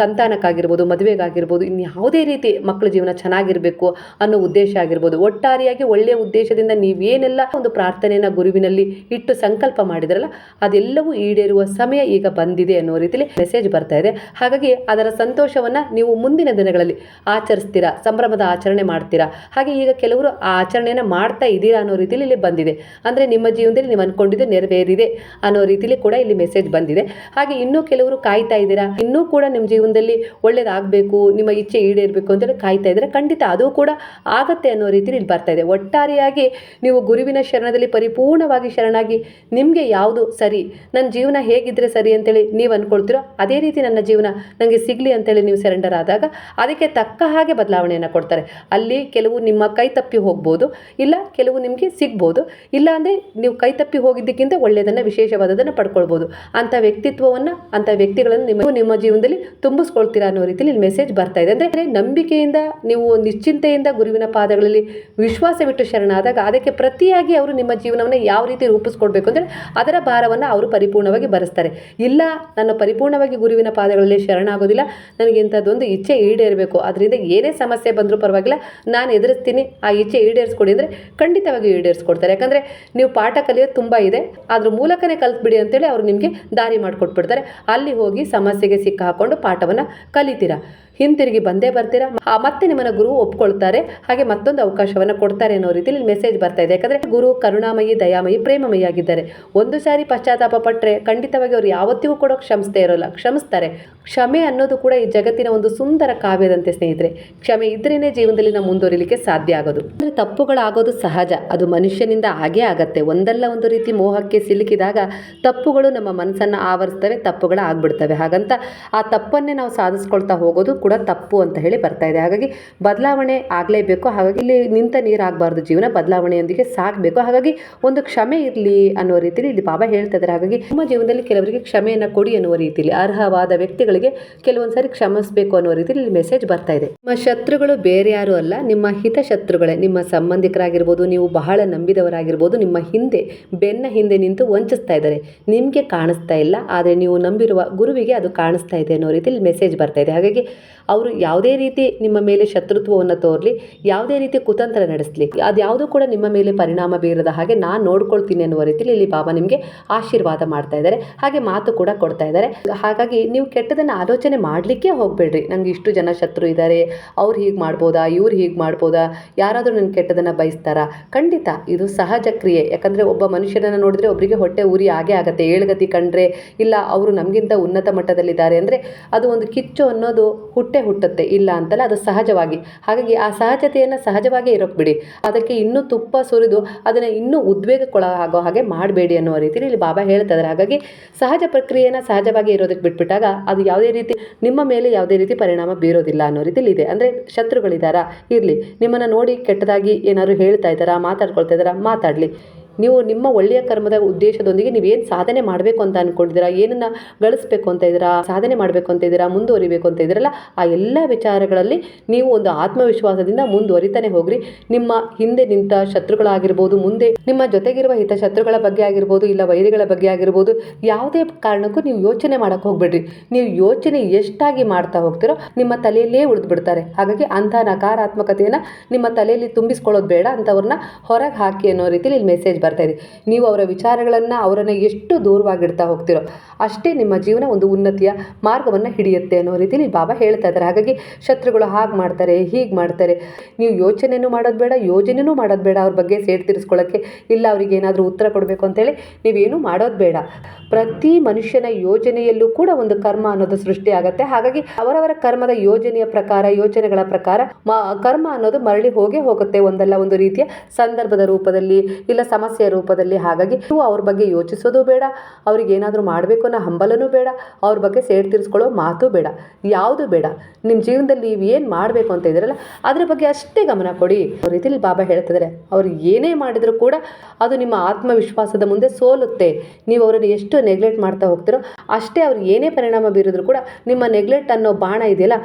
ಸಂತಾನಕ್ಕಾಗಿರ್ಬೋದು, ಮದುವೆಗಾಗಿರ್ಬೋದು ಇನ್ನು ಯಾವುದೇ ರೀತಿ ಮಕ್ಕಳ ಜೀವನ ಚೆನ್ನಾಗಿರಬೇಕು ಅನ್ನೋ ಉದ್ದೇಶ ಆಗಿರ್ಬೋದು, ಒಟ್ಟಾರೆಯಾಗಿ ಒಳ್ಳೆಯ ಉದ್ದೇಶದಿಂದ ನೀವೇನೆಲ್ಲ ಒಂದು ಪ್ರಾರ್ಥನೆಯನ್ನು ಗುರುವಿನಲ್ಲಿ ಇಟ್ಟು ಸಂಕಲ್ಪ ಮಾಡಿದ್ರಲ್ಲ, ಅದೆಲ್ಲವೂ ಈಡೇರುವ ಸಮಯ ಈಗ ಬಂದಿದೆ ಅನ್ನೋ ರೀತಿಯಲ್ಲಿ ಮೆಸೇಜ್ ಬರ್ತಾ ಇದೆ. ಹಾಗಾಗಿ ಅದರ ಸಂತೋಷವನ್ನು ನೀವು ಮುಂದಿನ ದಿನಗಳಲ್ಲಿ ಆಚರಿಸ್ತೀರಾ, ಸಂಭ್ರಮದ ಆಚರಣೆ ಮಾಡ್ತೀರಾ? ಹಾಗೆ ಈಗ ಕೆಲವರು ಆ ಆಚರಣೆಯನ್ನು ಮಾಡ್ತಾ ಇದ್ದೀರಾ ಅನ್ನೋ ರೀತಿಯಲ್ಲಿ ಇಲ್ಲಿ ಬಂದಿದೆ. ಅಂದರೆ ನಿಮ್ಮ ಜೀವನದಲ್ಲಿ ನೀವು ಅಂದ್ಕೊಂಡಿದ್ದು ನೆರವೇರಿದೆ ಅನ್ನೋ ರೀತಿಯಲ್ಲಿ ಕೂಡ ಇಲ್ಲಿ ಮೆಸೇಜ್ ಬಂದಿದೆ. ಹಾಗೆ ಇನ್ನೂ ಕೆಲವರು ಕಾಯ್ತಾ ಇದ್ದೀರಾ? ಇನ್ನೂ ಕೂಡ ನಿಮ್ಮ ಜೀವನದಲ್ಲಿ ಒಳ್ಳೇದಾಗಬೇಕು, ನಿಮ್ಮ ಇಚ್ಛೆ ಈಡೇರಬೇಕು ಅಂತೇಳಿ ಕಾಯ್ತಾ ಇದ್ದೀರಾ? ಖಂಡಿತ ಅದು ಕೂಡ ಆಗತ್ತೆ ಅನ್ನೋ ರೀತಿಯಲ್ಲಿ ಇಲ್ಲಿ ಬರ್ತಾ ಇದೆ. ಒಟ್ಟಾರೆಯಾಗಿ ನೀವು ಗುರುವಿನ ಶರಣದಲ್ಲಿ ಪರಿಪೂರ್ಣವಾಗಿ ಶರಣ ಶರಣಾಗಿ ನಿಮಗೆ ಯಾವುದು ಸರಿ? ನನ್ನ ಜೀವನ ಹೇಗಿದ್ದರೆ ಸರಿ ಅಂತೇಳಿ ನೀವು ಅಂದ್ಕೊಳ್ತೀರೋ ಅದೇ ರೀತಿ ನನ್ನ ಜೀವನ ನನಗೆ ಸಿಗಲಿ ಅಂತೇಳಿ ನೀವು ಸರೆಂಡರ್ ಆದಾಗ ಅದಕ್ಕೆ ತಕ್ಕ ಹಾಗೆ ಬದಲಾವಣೆಯನ್ನು ಕೊಡ್ತಾರೆ. ಅಲ್ಲಿ ಕೆಲವು ನಿಮ್ಮ ಕೈ ತಪ್ಪಿ ಹೋಗ್ಬೋದು, ಇಲ್ಲ ಕೆಲವು ನಿಮಗೆ ಸಿಗ್ಬೋದು, ಇಲ್ಲ ಅಂದರೆ ನೀವು ಕೈ ತಪ್ಪಿ ಹೋಗಿದ್ದಕ್ಕಿಂತ ಒಳ್ಳೆಯದನ್ನು ವಿಶೇಷವಾದದನ್ನು ಪಡ್ಕೊಳ್ಬೋದು. ಅಂಥ ವ್ಯಕ್ತಿತ್ವವನ್ನು, ಅಂಥ ವ್ಯಕ್ತಿಗಳನ್ನು ನಿಮ್ಮ ನಿಮ್ಮ ಜೀವನದಲ್ಲಿ ತುಂಬಿಸ್ಕೊಳ್ತೀರಾ ಅನ್ನೋ ರೀತಿಯಲ್ಲಿ ಇಲ್ಲಿ ಮೆಸೇಜ್ ಬರ್ತಾ ಇದೆ. ಅಂದರೆ ನಂಬಿಕೆಯಿಂದ, ನೀವು ನಿಶ್ಚಿಂತೆಯಿಂದ ಗುರುವಿನ ಪಾದಗಳಲ್ಲಿ ವಿಶ್ವಾಸವಿಟ್ಟು ಶರಣಾದಾಗ ಅದಕ್ಕೆ ಪ್ರತಿಯಾಗಿ ಅವರು ನಿಮ್ಮ ಜೀವನವನ್ನು ಯಾವ ರೀತಿ ರೂಪಿಸ್ಕೊಡ್ಬೇಕು ಅಂದರೆ ಅದರ ಭಾರವನ್ನು ಅವರು ಪರಿಪೂರ್ಣವಾಗಿ ಭರಿಸ್ತಾರೆ ಇಲ್ಲ, ನಾನು ಪರಿಪೂರ್ಣವಾಗಿ ಗುರುವಿನ ಪಾದಗಳಲ್ಲಿ ಶರಣಾಗೋದಿಲ್ಲ, ನನಗೆ ಇಂಥದ್ದೊಂದು ಇಚ್ಛೆ ಈಡೇರಬೇಕು. ಅದರಿಂದ ಏನೇ ಸಮಸ್ಯೆ ಬಂದರೂ ಪರವಾಗಿಲ್ಲ, ನಾನು ಎದುರಿಸ್ತೀನಿ. ಆ ಇಚ್ಛೆ ಈಡೇರಿಸ್ಕೊಡಿ ಅಂದರೆ ಖಂಡಿತವಾಗಿ ಈಡೇರಿಸ್ಕೊಡ್ತಾರೆ. ಯಾಕಂದರೆ ನೀವು ಪಾಠ ಕಲಿಯೋದು ತುಂಬ ಇದೆ ಅದ್ರ ಮೂಲಕನೇ ಕಲ್ತ್ಬಿಡಿ ಅಂತೇಳಿ ಅವರು ನಿಮಗೆ ದಾರಿ ಮಾಡಿಕೊಟ್ಬಿಡ್ತಾರೆ. ಅಲ್ಲಿ ಹೋಗಿ ಸಮಸ್ಯೆಗೆ ಸಿಕ್ಕ ಹಾಕೊಂಡು ಪಾಠವನ್ನು ಕಲಿತೀರಾ? ಹಿಂತಿರುಗಿ ಬಂದೇ ಬರ್ತೀರಾ? ಮತ್ತೆ ನಿಮ್ಮನ್ನ ಗುರು ಒಪ್ಕೊಳ್ತಾರೆ. ಹಾಗೆ ಮತ್ತೊಂದು ಅವಕಾಶವನ್ನು ಕೊಡ್ತಾರೆ ಅನ್ನೋ ರೀತಿಯಲ್ಲಿ ಮೆಸೇಜ್ ಬರ್ತಾ ಇದೆ. ಯಾಕಂದ್ರೆ ಗುರು ಕರುಣಾಮಯಿ, ದಯಾಮಯಿ, ಪ್ರೇಮಮಯಿ ಆಗಿದ್ದಾರೆ. ಒಂದು ಸಾರಿ ಪಶ್ಚಾತ್ತಾಪ ಪಟ್ಟರೆ ಖಂಡಿತವಾಗಿ ಅವ್ರು ಯಾವತ್ತಿಗೂ ಕೂಡ ಕ್ಷಮಿಸ್ದೇ ಇರೋಲ್ಲ. ಕ್ಷಮಿಸ್ತಾರೆ. ಕ್ಷಮೆ ಅನ್ನೋದು ಕೂಡ ಈ ಜಗತ್ತಿನ ಒಂದು ಸುಂದರ ಕಾವ್ಯದಂತೆ ಸ್ನೇಹಿತರೆ. ಕ್ಷಮೆ ಇದ್ರೇನೆ ಜೀವನದಲ್ಲಿ ನಾವು ಮುಂದುವರಿಲಿಕ್ಕೆ ಸಾಧ್ಯ ಆಗೋದು. ಅಂದರೆ ತಪ್ಪುಗಳಾಗೋದು ಸಹಜ. ಅದು ಮನುಷ್ಯನಿಂದ ಹಾಗೇ ಆಗತ್ತೆ. ಒಂದಲ್ಲ ಒಂದು ರೀತಿ ಮೋಹಕ್ಕೆ ಸಿಲುಕಿದಾಗ ತಪ್ಪುಗಳು ನಮ್ಮ ಮನಸ್ಸನ್ನು ಆವರಿಸ್ತವೆ, ತಪ್ಪುಗಳು ಆಗ್ಬಿಡ್ತವೆ. ಹಾಗಂತ ಆ ತಪ್ಪನ್ನೇ ನಾವು ಸಾಧಿಸ್ಕೊಳ್ತಾ ಹೋಗೋದು ಕೂಡ ತಪ್ಪು ಅಂತ ಹೇಳಿ ಬರ್ತಾ ಇದೆ. ಹಾಗಾಗಿ ಬದಲಾವಣೆ ಆಗಲೇಬೇಕು. ಹಾಗಾಗಿ ಇಲ್ಲಿ ನಿಂತ ನೀರಾಗಬಾರ್ದು. ಜೀವನ ಬದಲಾವಣೆಯೊಂದಿಗೆ ಸಾಗಬೇಕು. ಹಾಗಾಗಿ ಒಂದು ಕ್ಷಮೆ ಇರಲಿ ಅನ್ನೋ ರೀತಿಯಲ್ಲಿ ಇಲ್ಲಿ ಬಾಬಾ ಹೇಳ್ತಾ ಇದ್ದಾರೆ. ಹಾಗಾಗಿ ನಮ್ಮ ಜೀವನದಲ್ಲಿ ಕೆಲವರಿಗೆ ಕ್ಷಮೆಯನ್ನು ಕೊಡಿ ಅನ್ನುವ ರೀತಿಯಲ್ಲಿ ಅರ್ಹವಾದ ವ್ಯಕ್ತಿಗಳಿಗೆ ಕೆಲವೊಂದು ಸಾರಿ ಕ್ಷಮಿಸಬೇಕು ಅನ್ನೋ ರೀತಿಯಲ್ಲಿ ಮೆಸೇಜ್ ಬರ್ತಾ ಇದೆ. ನಿಮ್ಮ ಶತ್ರುಗಳು ಬೇರೆ ಯಾರು ಅಲ್ಲ, ನಿಮ್ಮ ಹಿತ ಶತ್ರುಗಳೇ ನಿಮ್ಮ ಸಂಬಂಧಿಕರಾಗಿರ್ಬೋದು, ನೀವು ಬಹಳ ನಂಬಿದವರಾಗಿರ್ಬೋದು, ನಿಮ್ಮ ಹಿಂದೆ, ಬೆನ್ನ ಹಿಂದೆ ನಿಂತು ವಂಚಿಸ್ತಾ ಇದ್ದಾರೆ. ನಿಮಗೆ ಕಾಣಿಸ್ತಾ ಇಲ್ಲ, ಆದರೆ ನೀವು ನಂಬಿರುವ ಗುರುವಿಗೆ ಅದು ಕಾಣಿಸ್ತಾ ಇದೆ ಅನ್ನೋ ರೀತಿಯಲ್ಲಿ ಮೆಸೇಜ್ ಬರ್ತಾ ಇದೆ. ಹಾಗಾಗಿ ಅವರು ಯಾವುದೇ ರೀತಿ ನಿಮ್ಮ ಮೇಲೆ ಶತ್ರುತ್ವವನ್ನು ತೋರಲಿ, ಯಾವುದೇ ರೀತಿ ಕುತಂತ್ರ ನಡೆಸಲಿ ಅದ್ಯಾವುದೂ ಕೂಡ ನಿಮ್ಮ ಮೇಲೆ ಪರಿಣಾಮ ಬೀರದ ಹಾಗೆ ನಾನು ನೋಡ್ಕೊಳ್ತೀನಿ ಅನ್ನುವ ರೀತಿಯಲ್ಲಿ ಇಲ್ಲಿ ಬಾಬಾ ನಿಮಗೆ ಆಶೀರ್ವಾದ ಮಾಡ್ತಾ ಇದ್ದಾರೆ. ಹಾಗೆ ಮಾತು ಕೂಡ ಕೊಡ್ತಾ ಇದ್ದಾರೆ. ಹಾಗಾಗಿ ನೀವು ಕೆಟ್ಟದನ್ನು ಆಲೋಚನೆ ಮಾಡಲಿಕ್ಕೆ ಹೋಗಬೇಡ್ರಿ. ನನಗೆ ಇಷ್ಟು ಜನ ಶತ್ರು ಇದ್ದಾರೆ ಅವ್ರು ಹೀಗೆ ಮಾಡ್ಬೋದಾ, ಇವ್ರು ಹೀಗೆ ಮಾಡ್ಬೋದಾ, ಯಾರಾದರೂ ನನ್ನ ಕೆಟ್ಟದನ್ನು ಬಯಸ್ತಾರಾ? ಖಂಡಿತ, ಇದು ಸಹಜ ಕ್ರಿಯೆ. ಯಾಕಂದರೆ ಒಬ್ಬ ಮನುಷ್ಯನನ್ನು ನೋಡಿದ್ರೆ ಒಬ್ಬರಿಗೆ ಹೊಟ್ಟೆ ಉರಿ ಆಗೇ ಆಗುತ್ತೆ. ಏಳುಗತಿ ಕಂಡ್ರೆ, ಇಲ್ಲ ಅವರು ನಮಗಿಂತ ಉನ್ನತ ಮಟ್ಟದಲ್ಲಿದ್ದಾರೆ ಅಂದರೆ ಅದು ಒಂದು ಕಿಚ್ಚು ಅನ್ನೋದು ಹುಟ್ಟೆ ಹುಟ್ಟುತ್ತೆ. ಇಲ್ಲ ಅಂತಲ್ಲ, ಅದು ಸಹಜವಾಗಿ. ಹಾಗಾಗಿ ಆ ಸಹಜತೆಯನ್ನು ಸಹಜವಾಗಿ ಇರೋಕೆ ಬಿಡಿ ಅದಕ್ಕೆ ಇನ್ನೂ ತುಪ್ಪ ಸುರಿದು ಅದನ್ನು ಇನ್ನೂ ಉದ್ವೇಗಕ್ಕೊಳ ಆಗೋ ಹಾಗೆ ಮಾಡಬೇಡಿ ಅನ್ನೋ ರೀತಿಯಲ್ಲಿ ಇಲ್ಲಿ ಬಾಬಾ ಹೇಳ್ತಾ ಹಾಗಾಗಿ ಸಹಜ ಪ್ರಕ್ರಿಯೆನ ಸಹಜವಾಗಿ ಇರೋದಕ್ಕೆ ಬಿಟ್ಬಿಟ್ಟಾಗ ಅದು ಯಾವುದೇ ರೀತಿ ನಿಮ್ಮ ಮೇಲೆ ಯಾವುದೇ ರೀತಿ ಪರಿಣಾಮ ಬೀರೋದಿಲ್ಲ ಅನ್ನೋ ರೀತಿಯಲ್ಲಿ ಇದೆ. ಅಂದರೆ ಶತ್ರುಗಳಿದ್ದಾರಾ ಇರಲಿ. ನಿಮ್ಮನ್ನು ನೋಡಿ ಕೆಟ್ಟದಾಗಿ ಏನಾದರೂ ಹೇಳ್ತಾ ಇದ್ದಾರಾ? ಮಾತಾಡ್ಕೊಳ್ತಾ ಇದ್ದಾರಾ? ಮಾತಾಡಲಿ. ನೀವು ನಿಮ್ಮ ಒಳ್ಳೆಯ ಕರ್ಮದ ಉದ್ದೇಶದೊಂದಿಗೆ ನೀವೇನು ಸಾಧನೆ ಮಾಡಬೇಕು ಅಂತ ಅಂದ್ಕೊಂಡಿದ್ದೀರಾ ಏನನ್ನು ಗಳಿಸ್ಬೇಕು ಅಂತ ಇದ್ದೀರಾ? ಸಾಧನೆ ಮಾಡಬೇಕು ಅಂತ ಇದ್ದೀರಾ? ಮುಂದುವರಿಬೇಕು ಅಂತ ಇದ್ದೀರಲ್ಲ, ಆ ಎಲ್ಲ ವಿಚಾರಗಳಲ್ಲಿ ನೀವು ಒಂದು ಆತ್ಮವಿಶ್ವಾಸದಿಂದ ಮುಂದುವರಿತಾನೆ ಹೋಗ್ರಿ. ನಿಮ್ಮ ಹಿಂದೆ ನಿಂತ ಶತ್ರುಗಳಾಗಿರ್ಬೋದು, ಮುಂದೆ ನಿಮ್ಮ ಜೊತೆಗಿರುವ ಹಿತಶತ್ರುಗಳ ಬಗ್ಗೆ ಆಗಿರ್ಬೋದು, ಇಲ್ಲ ವೈರಿಗಳ ಬಗ್ಗೆ ಆಗಿರ್ಬೋದು, ಯಾವುದೇ ಕಾರಣಕ್ಕೂ ನೀವು ಯೋಚನೆ ಮಾಡೋಕ್ಕೆ ಹೋಗ್ಬೇಡ್ರಿ. ನೀವು ಯೋಚನೆ ಎಷ್ಟಾಗಿ ಮಾಡ್ತಾ ಹೋಗ್ತೀರೋ ನಿಮ್ಮ ತಲೆಯಲ್ಲೇ ಉಳಿದು ಬಿಡ್ತಾರೆ ಹಾಗಾಗಿ ಅಂಥ ನಕಾರಾತ್ಮಕತೆಯನ್ನು ನಿಮ್ಮ ತಲೆಯಲ್ಲಿ ತುಂಬಿಸ್ಕೊಳ್ಳೋದು ಬೇಡ. ಅಂಥವ್ರನ್ನ ಹೊರಗೆ ಹಾಕಿ ಅನ್ನೋ ರೀತಿಯಲ್ಲಿ ಇಲ್ಲಿ ಮೆಸೇಜ್ ನೀವು ಅವರ ವಿಚಾರಗಳನ್ನು ಅವರನ್ನು ಎಷ್ಟು ದೂರವಾಗಿಡ್ತಾ ಹೋಗ್ತಿರೋ ಅಷ್ಟೇ ನಿಮ್ಮ ಜೀವನ ಒಂದು ಉನ್ನತಿಯ ಮಾರ್ಗವನ್ನು ಹಿಡಿಯುತ್ತೆ ಅನ್ನೋ ರೀತಿಯಲ್ಲಿ ಬಾಬಾ ಹೇಳ್ತಾ ಇದ್ದಾರೆ. ಹಾಗಾಗಿ ಶತ್ರುಗಳು ಹಾಗೆ ಮಾಡ್ತಾರೆ, ಹೀಗೆ ಮಾಡ್ತಾರೆ. ನೀವು ಯೋಚನೆಯೂ ಮಾಡೋದು ಬೇಡ ಯೋಜನೆಯೂ ಮಾಡೋದು ಬೇಡ ಅವ್ರ ಬಗ್ಗೆ ಸೇಡ್ ತೀರಿಸ್ಕೊಳ್ಳೋಕ್ಕೆ ಇಲ್ಲ, ಅವರಿಗೆ ಏನಾದರೂ ಉತ್ತರ ಕೊಡಬೇಕು ಅಂತೇಳಿ ನೀವೇನು ಮಾಡೋದು ಬೇಡ. ಪ್ರತಿ ಮನುಷ್ಯನ ಯೋಜನೆಯಲ್ಲೂ ಕೂಡ ಒಂದು ಕರ್ಮ ಅನ್ನೋದು ಸೃಷ್ಟಿ ಆಗುತ್ತೆ. ಹಾಗಾಗಿ ಅವರವರ ಕರ್ಮದ ಯೋಜನೆಯ ಪ್ರಕಾರ, ಯೋಚನೆಗಳ ಪ್ರಕಾರ ಕರ್ಮ ಅನ್ನೋದು ಮರಳಿ ಹೋಗೇ ಹೋಗುತ್ತೆ ಒಂದಲ್ಲ ಒಂದು ರೀತಿಯ ಸಂದರ್ಭದ ರೂಪದಲ್ಲಿ. ಇಲ್ಲ ಸಮಸ್ಯೆಯ ರೂಪದಲ್ಲಿ ಹಾಗಾಗಿ ನೀವು ಅವ್ರ ಬಗ್ಗೆ ಯೋಚಿಸೋದು ಬೇಡ, ಅವ್ರಿಗೆ ಏನಾದರೂ ಮಾಡಬೇಕು ಅನ್ನೋ ಹಂಬಲನೂ ಬೇಡ, ಅವ್ರ ಬಗ್ಗೆ ಸೇಡ್ ತೀರಿಸ್ಕೊಳ್ಳೋ ಮಾತು ಬೇಡ, ಯಾವುದು ಬೇಡ. ನಿಮ್ಮ ಜೀವನದಲ್ಲಿ ನೀವು ಏನು ಮಾಡಬೇಕು ಅಂತ ಇದ್ದೀರಲ್ಲ, ಅದ್ರ ಬಗ್ಗೆ ಅಷ್ಟೇ ಗಮನ ಕೊಡಿ. ಅವ್ರ ರೀತಿಯಲ್ಲಿ ಬಾಬಾ ಹೇಳ್ತಿದ್ದಾರೆ, ಅವ್ರು ಏನೇ ಮಾಡಿದರೂ ಕೂಡ ಅದು ನಿಮ್ಮ ಆತ್ಮವಿಶ್ವಾಸದ ಮುಂದೆ ಸೋಲುತ್ತೆ. ನೀವು ಅವರನ್ನು ಎಷ್ಟು ನೆಗ್ಲೆಕ್ಟ್ ಮಾಡ್ತಾ ಹೋಗ್ತೀರೋ ಅಷ್ಟೇ ಅವ್ರು ಏನೇ ಪರಿಣಾಮ ಬೀರಿದ್ರು ಕೂಡ ನಿಮ್ಮ ನೆಗ್ಲೆಟ್ ಅನ್ನೋ ಬಾಣ ಇದೆಯಲ್ಲ,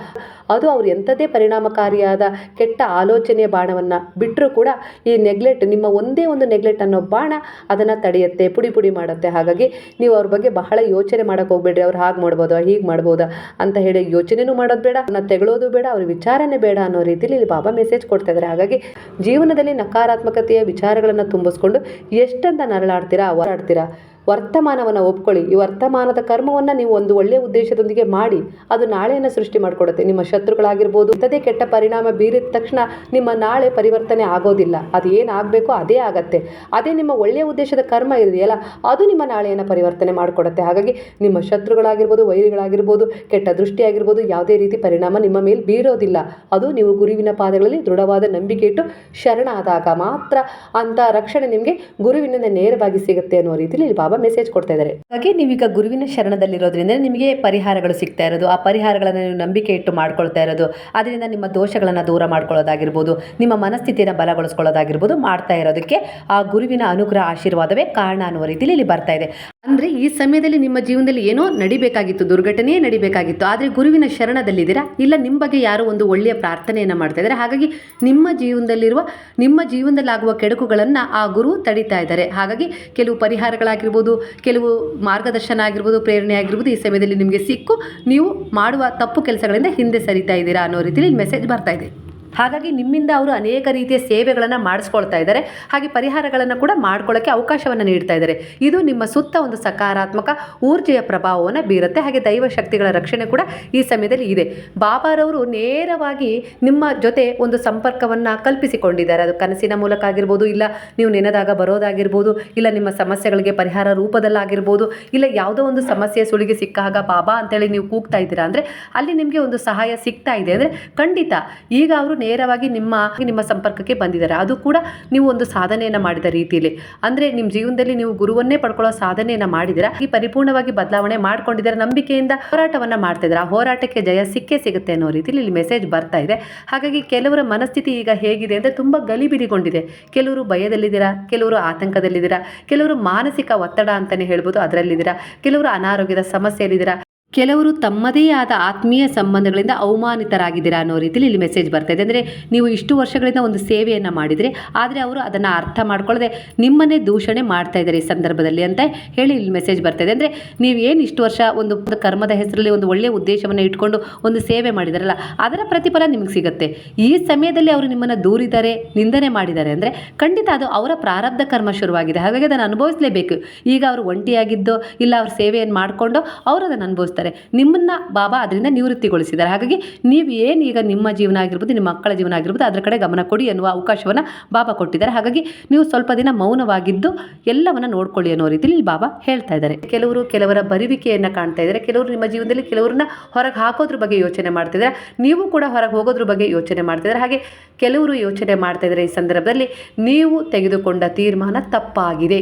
ಅದು ಅವ್ರು ಎಂಥದೇ ಪರಿಣಾಮಕಾರಿಯಾದ ಕೆಟ್ಟ ಆಲೋಚನೆಯ ಬಾಣವನ್ನು ಬಿಟ್ಟರೂ ಕೂಡ ಈ ನೆಗ್ಲೆಟ್ ನಿಮ್ಮ ಒಂದೇ ಒಂದು ನೆಗ್ಲೆಟ್ ಅನ್ನೋ ಬಾಣ ಅದನ್ನು ತಡೆಯುತ್ತೆ, ಪುಡಿ ಪುಡಿ ಮಾಡುತ್ತೆ. ಹಾಗಾಗಿ ನೀವು ಅವ್ರ ಬಗ್ಗೆ ಬಹಳ ಯೋಚನೆ ಮಾಡೋಕೆ ಹೋಗ್ಬೇಡ್ರಿ, ಅವ್ರು ಹಾಗೆ ಮಾಡ್ಬೋದಾ, ಹೀಗೆ ಮಾಡ್ಬೋದಾ ಅಂತ ಹೇಳಿ ಯೋಚನೆನೂ ಮಾಡೋದು ಬೇಡ ಅದನ್ನ ತೆಗಳೋದು ಬೇಡ, ಅವ್ರ ವಿಚಾರನೇ ಬೇಡ ಅನ್ನೋ ರೀತಿಯಲ್ಲಿ ಇಲ್ಲಿ ಬಾಬಾ ಮೆಸೇಜ್ ಕೊಡ್ತಾ ಇದ್ದಾರೆ ಹಾಗಾಗಿ ಜೀವನದಲ್ಲಿ ನಕಾರಾತ್ಮಕತೆಯ ವಿಚಾರಗಳನ್ನು ತುಂಬಿಸ್ಕೊಂಡು ಎಷ್ಟಂತ ನರಳಾಡ್ತೀರಾ ಹೋರಾಡ್ತೀರಾ ವರ್ತಮಾನವನ್ನು ಒಪ್ಕೊಳ್ಳಿ. ಈ ವರ್ತಮಾನದ ಕರ್ಮವನ್ನು ನೀವು ಒಂದು ಒಳ್ಳೆಯ ಉದ್ದೇಶದೊಂದಿಗೆ ಮಾಡಿ, ಅದು ನಾಳೆಯನ್ನು ಸೃಷ್ಟಿ ಮಾಡಿಕೊಡುತ್ತೆ. ನಿಮ್ಮ ಶತ್ರುಗಳಾಗಿರ್ಬೋದು ಇಂಥದೇ ಕೆಟ್ಟ ಪರಿಣಾಮ ಬೀರಿದ ತಕ್ಷಣ ನಿಮ್ಮ ನಾಳೆ ಪರಿವರ್ತನೆ ಆಗೋದಿಲ್ಲ. ಅದು ಏನಾಗಬೇಕೋ ಅದೇ ಆಗತ್ತೆ. ಅದೇ ನಿಮ್ಮ ಒಳ್ಳೆಯ ಉದ್ದೇಶದ ಕರ್ಮ ಇದೆಯಲ್ಲ ಅದು ನಿಮ್ಮ ನಾಳೆಯನ್ನು ಪರಿವರ್ತನೆ ಮಾಡಿಕೊಡುತ್ತೆ. ಹಾಗಾಗಿ ನಿಮ್ಮ ಶತ್ರುಗಳಾಗಿರ್ಬೋದು, ವೈರಿಗಳಾಗಿರ್ಬೋದು, ಕೆಟ್ಟ ದೃಷ್ಟಿಯಾಗಿರ್ಬೋದು, ಯಾವುದೇ ರೀತಿ ಪರಿಣಾಮ ನಿಮ್ಮ ಮೇಲೆ ಬೀರೋದಿಲ್ಲ. ಅದು ನೀವು ಗುರುವಿನ ಪಾದಗಳಲ್ಲಿ ದೃಢವಾದ ನಂಬಿಕೆ ಇಟ್ಟು ಶರಣಾದಾಗ ಮಾತ್ರ ಅಂಥ ರಕ್ಷಣೆ ನಿಮಗೆ ಗುರುವಿನಿಂದ ನೇರವಾಗಿ ಸಿಗುತ್ತೆ ಅನ್ನೋ ರೀತಿಯಲ್ಲಿ ಇಲ್ಲಿ ಬಾಬಾ ಮೆಸೇಜ್ ಕೊಡ್ತಾ ಇದ್ದಾರೆ. ಹಾಗೆ ನೀವೀಗ ಗುರುವಿನ ಶರಣದಲ್ಲಿರೋದ್ರಿಂದ ನಿಮಗೆ ಪರಿಹಾರಗಳು ಸಿಗ್ತಾ ಇರೋದು. ಆ ಪರಿಹಾರಗಳನ್ನು ನೀವು ನಂಬಿಕೆ ಇಟ್ಟು ಮಾಡ್ಕೊಳ್ತಾ ಇರೋದು. ಅದರಿಂದ ನಿಮ್ಮ ದೋಷಗಳನ್ನು ದೂರ ಮಾಡ್ಕೊಳ್ಳೋದಾಗಿರ್ಬೋದು, ನಿಮ್ಮ ಮನಸ್ಥಿತಿಯನ್ನು ಬಲಗೊಳಿಸ್ಕೊಳ್ಳೋದಾಗಿರ್ಬೋದು ಮಾಡ್ತಾ ಇರೋದಕ್ಕೆ ಆ ಗುರುವಿನ ಅನುಗ್ರಹ ಆಶೀರ್ವಾದವೇ ಕಾರಣ ಅನ್ನುವ ರೀತಿಯಲ್ಲಿ ಇಲ್ಲಿ ಬರ್ತಾ ಇದೆ. ಅಂದರೆ ಈ ಸಮಯದಲ್ಲಿ ನಿಮ್ಮ ಜೀವನದಲ್ಲಿ ಏನೋ ನಡಿಬೇಕಾಗಿತ್ತು, ದುರ್ಘಟನೆಯೇ ನಡಿಬೇಕಾಗಿತ್ತು. ಆದರೆ ಗುರುವಿನ ಶರಣದಲ್ಲಿದ್ದೀರಾ? ಇಲ್ಲ ನಿಮ್ಮ ಬಗ್ಗೆ ಯಾರೋ ಒಂದು ಒಳ್ಳೆಯ ಪ್ರಾರ್ಥನೆಯನ್ನು ಮಾಡ್ತಾ ಇದ್ದಾರೆ. ಹಾಗಾಗಿ ನಿಮ್ಮ ಜೀವನದಲ್ಲಿರುವ, ನಿಮ್ಮ ಜೀವನದಲ್ಲಾಗುವ ಕೆಡುಕುಗಳನ್ನು ಆ ಗುರು ತಡಿತಾ ಇದ್ದಾರೆ. ಹಾಗಾಗಿ ಕೆಲವು ಪರಿಹಾರಗಳಾಗಿರ್ಬೋದು ಕೆಲವು ಮಾರ್ಗದರ್ಶನ ಆಗಿರ್ಬೋದು ಪ್ರೇರಣೆ ಆಗಿರ್ಬೋದು ಈ ಸಮಯದಲ್ಲಿ ನಿಮಗೆ ಸಿಕ್ಕು. ನೀವು ಮಾಡುವ ತಪ್ಪು ಕೆಲಸಗಳಿಂದ ಹಿಂದೆ ಸರಿತಾ ಇದ್ದೀರಾ ಅನ್ನೋ ರೀತಿಯಲ್ಲಿ ಮೆಸೇಜ್ ಬರ್ತಾ ಇದೆ. ಹಾಗಾಗಿ ನಿಮ್ಮಿಂದ ಅವರು ಅನೇಕ ರೀತಿಯ ಸೇವೆಗಳನ್ನು ಮಾಡಿಸ್ಕೊಳ್ತಾ ಇದ್ದಾರೆ. ಹಾಗೆ ಪರಿಹಾರಗಳನ್ನು ಕೂಡ ಮಾಡ್ಕೊಳ್ಳೋಕ್ಕೆ ಅವಕಾಶವನ್ನು ನೀಡ್ತಾ ಇದ್ದಾರೆ. ಇದು ನಿಮ್ಮ ಸುತ್ತ ಒಂದು ಸಕಾರಾತ್ಮಕ ಊರ್ಜೆಯ ಪ್ರಭಾವವನ್ನು ಬೀರುತ್ತೆ. ಹಾಗೆ ದೈವ ಶಕ್ತಿಗಳ ರಕ್ಷಣೆ ಕೂಡ ಈ ಸಮಯದಲ್ಲಿ ಇದೆ. ಬಾಬಾರವರು ನೇರವಾಗಿ ನಿಮ್ಮ ಜೊತೆ ಒಂದು ಸಂಪರ್ಕವನ್ನು ಕಲ್ಪಿಸಿಕೊಂಡಿದ್ದಾರೆ. ಅದು ಕನಸಿನ ಮೂಲಕ ಆಗಿರ್ಬೋದು, ಇಲ್ಲ ನೀವು ನೆನೆದಾಗ ಬರೋದಾಗಿರ್ಬೋದು, ಇಲ್ಲ ನಿಮ್ಮ ಸಮಸ್ಯೆಗಳಿಗೆ ಪರಿಹಾರ ರೂಪದಲ್ಲಾಗಿರ್ಬೋದು, ಇಲ್ಲ ಯಾವುದೋ ಒಂದು ಸಮಸ್ಯೆ ಸುಳಿಗೆ ಸಿಕ್ಕಾಗ ಬಾಬಾ ಅಂತೇಳಿ ನೀವು ಕೂಗ್ತಾ ಇದ್ದೀರಾ ಅಂದರೆ ಅಲ್ಲಿ ನಿಮಗೆ ಒಂದು ಸಹಾಯ ಸಿಗ್ತಾ ಇದೆ. ಅಂದರೆ ಖಂಡಿತ ಈಗ ಅವರು ನೇರವಾಗಿ ನಿಮ್ಮ ನಿಮ್ಮ ಸಂಪರ್ಕಕ್ಕೆ ಬಂದಿದ್ದಾರೆ. ಅದು ಕೂಡ ನೀವು ಒಂದು ಸಾಧನೆಯನ್ನು ಮಾಡಿದ ರೀತಿಯಲ್ಲಿ. ಅಂದರೆ ನಿಮ್ಮ ಜೀವನದಲ್ಲಿ ನೀವು ಗುರುವನ್ನೇ ಪಡ್ಕೊಳ್ಳೋ ಸಾಧನೆಯನ್ನು ಮಾಡಿದಿರ ಈ ಪರಿಪೂರ್ಣವಾಗಿ ಬದಲಾವಣೆ ಮಾಡ್ಕೊಂಡಿದ್ದಾರೆ? ನಂಬಿಕೆಯಿಂದ ಹೋರಾಟವನ್ನು ಮಾಡ್ತಾ ಇದ್ದಾರೆ ಆ ಹೋರಾಟಕ್ಕೆ ಜಯ ಸಿಕ್ಕೇ ಸಿಗುತ್ತೆ ಅನ್ನೋ ರೀತಿಯಲ್ಲಿ ಇಲ್ಲಿ ಮೆಸೇಜ್ ಬರ್ತಾ ಇದೆ. ಹಾಗಾಗಿ ಕೆಲವರ ಮನಸ್ಥಿತಿ ಈಗ ಹೇಗಿದೆ ಅಂದರೆ ತುಂಬ ಗಲಿಬಿಲಿಗೊಂಡಿದೆ. ಕೆಲವರು ಭಯದಲ್ಲಿದ್ದೀರಾ? ಕೆಲವರು ಆತಂಕದಲ್ಲಿದ್ದೀರಾ? ಕೆಲವರು ಮಾನಸಿಕ ಒತ್ತಡ ಅಂತಲೇ ಹೇಳ್ಬೋದು ಅದರಲ್ಲಿದ್ದೀರಾ? ಕೆಲವರು ಅನಾರೋಗ್ಯದ ಸಮಸ್ಯೆಯಲ್ಲಿದ್ದೀರಾ? ಕೆಲವರು ತಮ್ಮದೇ ಆದ ಆತ್ಮೀಯ ಸಂಬಂಧಗಳಿಂದ ಅವಮಾನಿತರಾಗಿದ್ದೀರಾ ಅನ್ನೋ ರೀತಿಯಲ್ಲಿ ಇಲ್ಲಿ ಮೆಸೇಜ್ ಬರ್ತಾ ಇದೆ. ಅಂದರೆ ನೀವು ಇಷ್ಟು ವರ್ಷಗಳಿಂದ ಒಂದು ಸೇವೆಯನ್ನು ಮಾಡಿದರೆ, ಆದರೆ ಅವರು ಅದನ್ನು ಅರ್ಥ ಮಾಡ್ಕೊಳ್ಳದೆ ನಿಮ್ಮನ್ನೇ ದೂಷಣೆ ಮಾಡ್ತಾ ಇದ್ದಾರೆ ಈ ಸಂದರ್ಭದಲ್ಲಿ ಅಂತ ಹೇಳಿ ಇಲ್ಲಿ ಮೆಸೇಜ್ ಬರ್ತಾ ಇದೆ. ಅಂದರೆ ನೀವು ಏನು ಇಷ್ಟು ವರ್ಷ ಒಂದು ಕರ್ಮದ ಹೆಸರಲ್ಲಿ ಒಂದು ಒಳ್ಳೆಯ ಉದ್ದೇಶವನ್ನು ಇಟ್ಕೊಂಡು ಒಂದು ಸೇವೆ ಮಾಡಿದಾರಲ್ಲ, ಅದರ ಪ್ರತಿಫಲ ನಿಮಗೆ ಸಿಗುತ್ತೆ. ಈ ಸಮಯದಲ್ಲಿ ಅವರು ನಿಮ್ಮನ್ನು ದೂರಿದ್ದಾರೆ, ನಿಂದನೆ ಮಾಡಿದ್ದಾರೆ ಅಂದರೆ ಖಂಡಿತ ಅದು ಅವರ ಪ್ರಾರಬ್ಧ ಕರ್ಮ ಶುರುವಾಗಿದೆ. ಹಾಗಾಗಿ ಅದನ್ನು ಅನುಭವಿಸಲೇಬೇಕು. ಈಗ ಅವರು ಒಂಟಿಯಾಗಿದ್ದೋ, ಇಲ್ಲ ಅವ್ರ ಸೇವೆಯನ್ನು ಮಾಡಿಕೊಂಡು, ಅವರು ಅದನ್ನು ಅನುಭವಿಸ್ತಾರೆ ನಿಮ್ಮನ್ನು ಬಾಬಾ ಅದರಿಂದ ನಿವೃತ್ತಿಗೊಳಿಸಿದ್ದಾರೆ. ಹಾಗಾಗಿ ನೀವು ಏನು ಈಗ ನಿಮ್ಮ ಜೀವನ ಆಗಿರ್ಬೋದು, ನಿಮ್ಮ ಮಕ್ಕಳ ಜೀವನ ಆಗಿರ್ಬೋದು, ಅದರ ಕಡೆ ಗಮನ ಕೊಡಿ ಅನ್ನುವ ಅವಕಾಶವನ್ನು ಬಾಬಾ ಕೊಟ್ಟಿದ್ದಾರೆ. ಹಾಗಾಗಿ ನೀವು ಸ್ವಲ್ಪ ದಿನ ಮೌನವಾಗಿದ್ದು ಎಲ್ಲವನ್ನ ನೋಡ್ಕೊಳ್ಳಿ ಅನ್ನೋ ರೀತಿಯಲ್ಲಿ ಬಾಬಾ ಹೇಳ್ತಾ ಇದ್ದಾರೆ. ಕೆಲವರು ಕೆಲವರ ಬರುವಿಕೆಯನ್ನು ಕಾಣ್ತಾ ಇದ್ದಾರೆ. ಕೆಲವರು ನಿಮ್ಮ ಜೀವನದಲ್ಲಿ ಕೆಲವರನ್ನ ಹೊರಗೆ ಹಾಕೋದ್ರ ಬಗ್ಗೆ ಯೋಚನೆ ಮಾಡ್ತಿದ್ದಾರೆ. ನೀವು ಕೂಡ ಹೊರಗೆ ಹೋಗೋದ್ರ ಬಗ್ಗೆ ಯೋಚನೆ ಮಾಡ್ತಿದ್ದಾರೆ. ಹಾಗೆ ಕೆಲವರು ಯೋಚನೆ ಮಾಡ್ತಾ ಇದ್ದಾರೆ ಈ ಸಂದರ್ಭದಲ್ಲಿ, ನೀವು ತೆಗೆದುಕೊಂಡ ತೀರ್ಮಾನ ತಪ್ಪಾಗಿದೆ.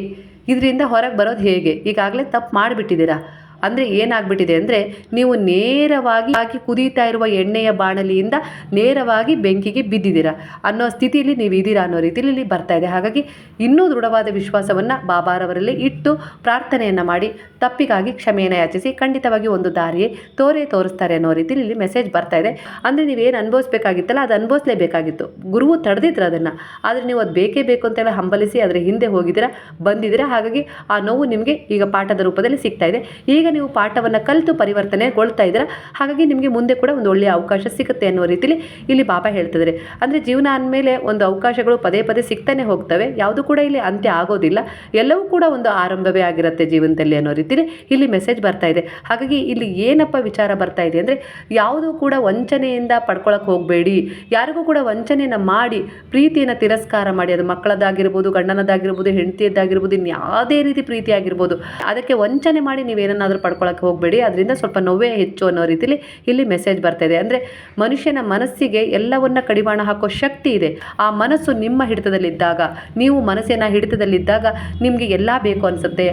ಇದರಿಂದ ಹೊರಗೆ ಬರೋದು ಹೇಗೆ? ಈಗಾಗಲೇ ತಪ್ಪು ಮಾಡಿಬಿಟ್ಟಿದ್ದೀರಾ? ಅಂದರೆ ಏನಾಗ್ಬಿಟ್ಟಿದೆ ಅಂದರೆ ನೀವು ನೇರವಾಗಿ ಹಾಕಿ ಕುದೀತಾ ಇರುವ ಎಣ್ಣೆಯ ಬಾಣಲಿಯಿಂದ ನೇರವಾಗಿ ಬೆಂಕಿಗೆ ಬಿದ್ದಿದ್ದೀರಾ ಅನ್ನೋ ಸ್ಥಿತಿಯಲ್ಲಿ ನೀವು ಇದ್ದೀರಾ ಅನ್ನೋ ರೀತಿಯಲ್ಲಿ ಬರ್ತಾ ಇದೆ. ಹಾಗಾಗಿ ಇನ್ನೂ ದೃಢವಾದ ವಿಶ್ವಾಸವನ್ನು ಬಾಬಾರವರಲ್ಲಿ ಇಟ್ಟು ಪ್ರಾರ್ಥನೆಯನ್ನು ಮಾಡಿ, ತಪ್ಪಿಗಾಗಿ ಕ್ಷಮೆಯನ್ನು ಯಾಚಿಸಿ, ಖಂಡಿತವಾಗಿ ಒಂದು ದಾರಿಯೇ ತೋರೆ ತೋರಿಸ್ತಾರೆ ಅನ್ನೋ ರೀತಿಯಲ್ಲಿ ಇಲ್ಲಿ ಮೆಸೇಜ್ ಬರ್ತಾ ಇದೆ. ಅಂದರೆ ನೀವೇನು ಅನುಭವಿಸ್ಬೇಕಾಗಿತ್ತಲ್ಲ, ಅದು ಅನುಭವಿಸಲೇಬೇಕಾಗಿತ್ತು. ಗುರುವು ತಡೆದಿದ್ರು ಅದನ್ನು. ಆದರೆ ನೀವು ಅದು ಬೇಕೇ ಬೇಕು ಅಂತೇಳಿ ಹಂಬಲಿಸಿ ಅದರ ಹಿಂದೆ ಹೋಗಿದ್ದೀರಾ, ಬಂದಿದ್ದೀರಾ. ಹಾಗಾಗಿ ಆ ನೋವು ನಿಮಗೆ ಈಗ ಪಾಠದ ರೂಪದಲ್ಲಿ ಸಿಗ್ತಾ ಇದೆ. ಈಗ ನೀವು ಪಾಠವನ್ನು ಕಲಿತು ಪರಿವರ್ತನೆಗೊಳ್ತಾ ಇದ್ದೀರಾ? ಹಾಗಾಗಿ ನಿಮಗೆ ಮುಂದೆ ಕೂಡ ಒಂದು ಒಳ್ಳೆಯ ಅವಕಾಶ ಸಿಗುತ್ತೆ ಅನ್ನೋ ರೀತಿಲಿ ಇಲ್ಲಿ ಬಾಬಾ ಹೇಳ್ತಿದ್ದಾರೆ. ಅಂದರೆ ಜೀವನ ಅಂದಮೇಲೆ ಒಂದು ಅವಕಾಶಗಳು ಪದೇ ಪದೇ ಸಿಗ್ತಾನೆ ಹೋಗ್ತವೆ. ಯಾವುದು ಕೂಡ ಇಲ್ಲಿ ಅಂತ್ಯ ಆಗೋದಿಲ್ಲ. ಎಲ್ಲವೂ ಕೂಡ ಒಂದು ಆರಂಭವೇ ಆಗಿರುತ್ತೆ ಜೀವನದಲ್ಲಿ ಅನ್ನೋ ರೀತಿಲಿ ಇಲ್ಲಿ ಮೆಸೇಜ್ ಬರ್ತಾ ಇದೆ. ಹಾಗಾಗಿ ಇಲ್ಲಿ ಏನಪ್ಪ ವಿಚಾರ ಬರ್ತಾ ಇದೆ ಅಂದರೆ ಯಾವುದು ಕೂಡ ವಂಚನೆಯಿಂದ ಪಡ್ಕೊಳಕ್ಕೆ ಹೋಗಬೇಡಿ. ಯಾರಿಗೂ ಕೂಡ ವಂಚನೆಯನ್ನು ಮಾಡಿ, ಪ್ರೀತಿಯನ್ನು ತಿರಸ್ಕಾರ ಮಾಡಿ. ಅದು ಮಕ್ಕಳದಾಗಿರ್ಬೋದು, ಗಂಡನದಾಗಿರ್ಬೋದು, ಹೆಂಡತಿಯದ್ದಾಗಿರ್ಬೋದು ಇನ್ನು ಯಾವುದೇ ರೀತಿ ಪ್ರೀತಿಯಾಗಿರ್ಬೋದು. ಅದಕ್ಕೆ ವಂಚನೆ ಮಾಡಿ ನೀವೇನನ್ನಾದರೂ ಪಡ್ಕೊಳಕ್ಕೆ ಹೋಗಬೇಡಿ. ಅದರಿಂದ ಸ್ವಲ್ಪ ನೋವೇ ಹೆಚ್ಚು ಅನ್ನೋ ರೀತಿಲಿ ಇಲ್ಲಿ ಮೆಸೇಜ್ ಬರ್ತಾ ಇದೆ. ಅಂದರೆ ಮನುಷ್ಯನ ಮನಸ್ಸಿಗೆ ಎಲ್ಲವನ್ನ ಕಡಿವಾಣ ಹಾಕೋ ಶಕ್ತಿ ಇದೆ. ಆ ಮನಸ್ಸು ನಿಮ್ಮ ಹಿಡಿತದಲ್ಲಿದ್ದಾಗ, ನೀವು ಮನಸ್ಸಿನ ಹಿಡಿತದಲ್ಲಿದ್ದಾಗ ನಿಮಗೆ ಎಲ್ಲ ಬೇಕು ಅನಿಸುತ್ತೆ.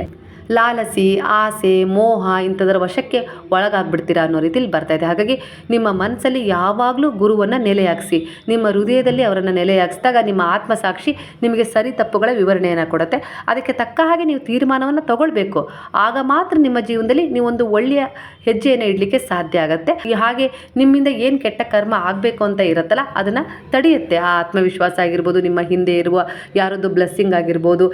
ಲಾಲಸಿ, ಆಸೆ, ಮೋಹ ಇಂಥದರ ವಶಕ್ಕೆ ಒಳಗಾಗ್ಬಿಡ್ತೀರಾ ಅನ್ನೋ ರೀತಿಲಿ ಬರ್ತಾ ಇದೆ. ಹಾಗಾಗಿ ನಿಮ್ಮ ಮನಸ್ಸಲ್ಲಿ ಯಾವಾಗಲೂ ಗುರುವನ್ನು ನೆಲೆಯಾಗಿಸಿ, ನಿಮ್ಮ ಹೃದಯದಲ್ಲಿ ಅವರನ್ನು ನೆಲೆಯಾಗಿಸಿದಾಗ ನಿಮ್ಮ ಆತ್ಮಸಾಕ್ಷಿ ನಿಮಗೆ ಸರಿ ತಪ್ಪುಗಳ ವಿವರಣೆಯನ್ನು ಕೊಡುತ್ತೆ. ಅದಕ್ಕೆ ತಕ್ಕ ಹಾಗೆ ನೀವು ತೀರ್ಮಾನವನ್ನು ತಗೊಳ್ಬೇಕು. ಆಗ ಮಾತ್ರ ನಿಮ್ಮ ಜೀವನದಲ್ಲಿ ನೀವೊಂದು ಒಳ್ಳೆಯ ಹೆಜ್ಜೆಯನ್ನು ಇಡಲಿಕ್ಕೆ ಸಾಧ್ಯ ಆಗುತ್ತೆ. ಹಾಗೆ ನಿಮ್ಮಿಂದ ಏನು ಕೆಟ್ಟ ಕರ್ಮ ಆಗಬೇಕು ಅಂತ ಇರುತ್ತಲ್ಲ, ಅದನ್ನು ತಡೆಯುತ್ತೆ. ಆ ಆತ್ಮವಿಶ್ವಾಸ ಆಗಿರ್ಬೋದು, ನಿಮ್ಮ ಹಿಂದೆ ಇರುವ ಯಾರೊಂದು ಬ್ಲೆಸ್ಸಿಂಗ್ ಆಗಿರ್ಬೋದು,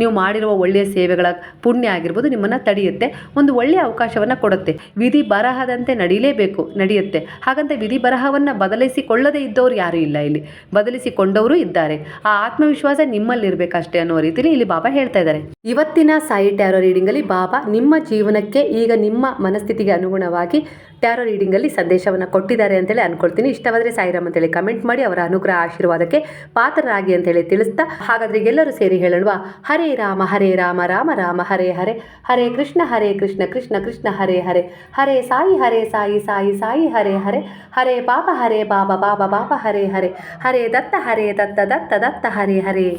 ನೀವು ಮಾಡಿರುವ ಒಳ್ಳೆಯ ಸೇವೆಗಳ ಪುಣ್ಯ ಆಗಿರ್ಬೋದು ನಿಮ್ಮನ್ನು ತಡೆಯುತ್ತೆ, ಒಂದು ಒಳ್ಳೆಯ ಅವಕಾಶವನ್ನು ಕೊಡುತ್ತೆ. ವಿಧಿ ಬರಹದಂತೆ ನಡೀಲೇಬೇಕು, ನಡೆಯುತ್ತೆ. ಹಾಗಂತ ವಿಧಿ ಬರಹವನ್ನು ಬದಲಿಸಿಕೊಳ್ಳದೇ ಇದ್ದವರು ಯಾರೂ ಇಲ್ಲ ಇಲ್ಲಿ. ಬದಲಿಸಿಕೊಂಡವರು ಇದ್ದಾರೆ. ಆ ಆತ್ಮವಿಶ್ವಾಸ ನಿಮ್ಮಲ್ಲಿರಬೇಕಷ್ಟೇ ಅನ್ನೋ ರೀತಿಯಲ್ಲಿ ಇಲ್ಲಿ ಬಾಬಾ ಹೇಳ್ತಾ ಇದ್ದಾರೆ. ಇವತ್ತಿನ ಸಾಯಿ ಟ್ಯಾರೋ ರೀಡಿಂಗಲ್ಲಿ ಬಾಬಾ ನಿಮ್ಮ ಜೀವನಕ್ಕೆ ಈಗ ನಿಮ್ಮ ಮನಸ್ಥಿತಿಗೆ ಅನುಗುಣವಾಗಿ ಟ್ಯಾರೋ ರೀಡಿಂಗಲ್ಲಿ ಸಂದೇಶವನ್ನು ಕೊಟ್ಟಿದ್ದಾರೆ ಅಂತೇಳಿ ಅನ್ಕೊಳ್ತೀನಿ. ಇಷ್ಟವಾದರೆ ಸಾಯಿರಾಮ್ ಅಂತೇಳಿ ಕಮೆಂಟ್ ಮಾಡಿ, ಅವರ ಅನುಗ್ರಹ ಆಶೀರ್ವಾದಕ್ಕೆ ಪಾತ್ರರಾಗಿ ಅಂತೇಳಿ ತಿಳಿಸ್ತಾ, ಹಾಗಾದ್ರೆ ಎಲ್ಲರೂ ಸೇರಿ ಹೇಳಲ್ವಾ ಹರೇ ರಾಮ ಹರೇ ರಾಮ ರಾಮ ರಾಮ ಹರೇ. ಹರೇ ಹರೇ ಕೃಷ್ಣ ಹರೇ ಕೃಷ್ಣ ಕೃಷ್ಣ ಕೃಷ್ಣ, ಹರೇ ಹರೇ. ಹರೇ ಸಾಯಿ ಹರೇ ಸಾಯಿ ಸಾಯಿ ಸಾಯಿ, ಹರೇ ಹರೇ. ಹರೇ ಪಾಪ, ಹರೇ ಬಾಬಾ ಬಾಬಾ ಬಾಬಾ, ಹರೇ ಹರೇ. ಹರೇ ದತ್ತ ಹರೇ ದತ್ತ ದತ್ತ ದತ್ತ, ಹರೇ ಹರೇ.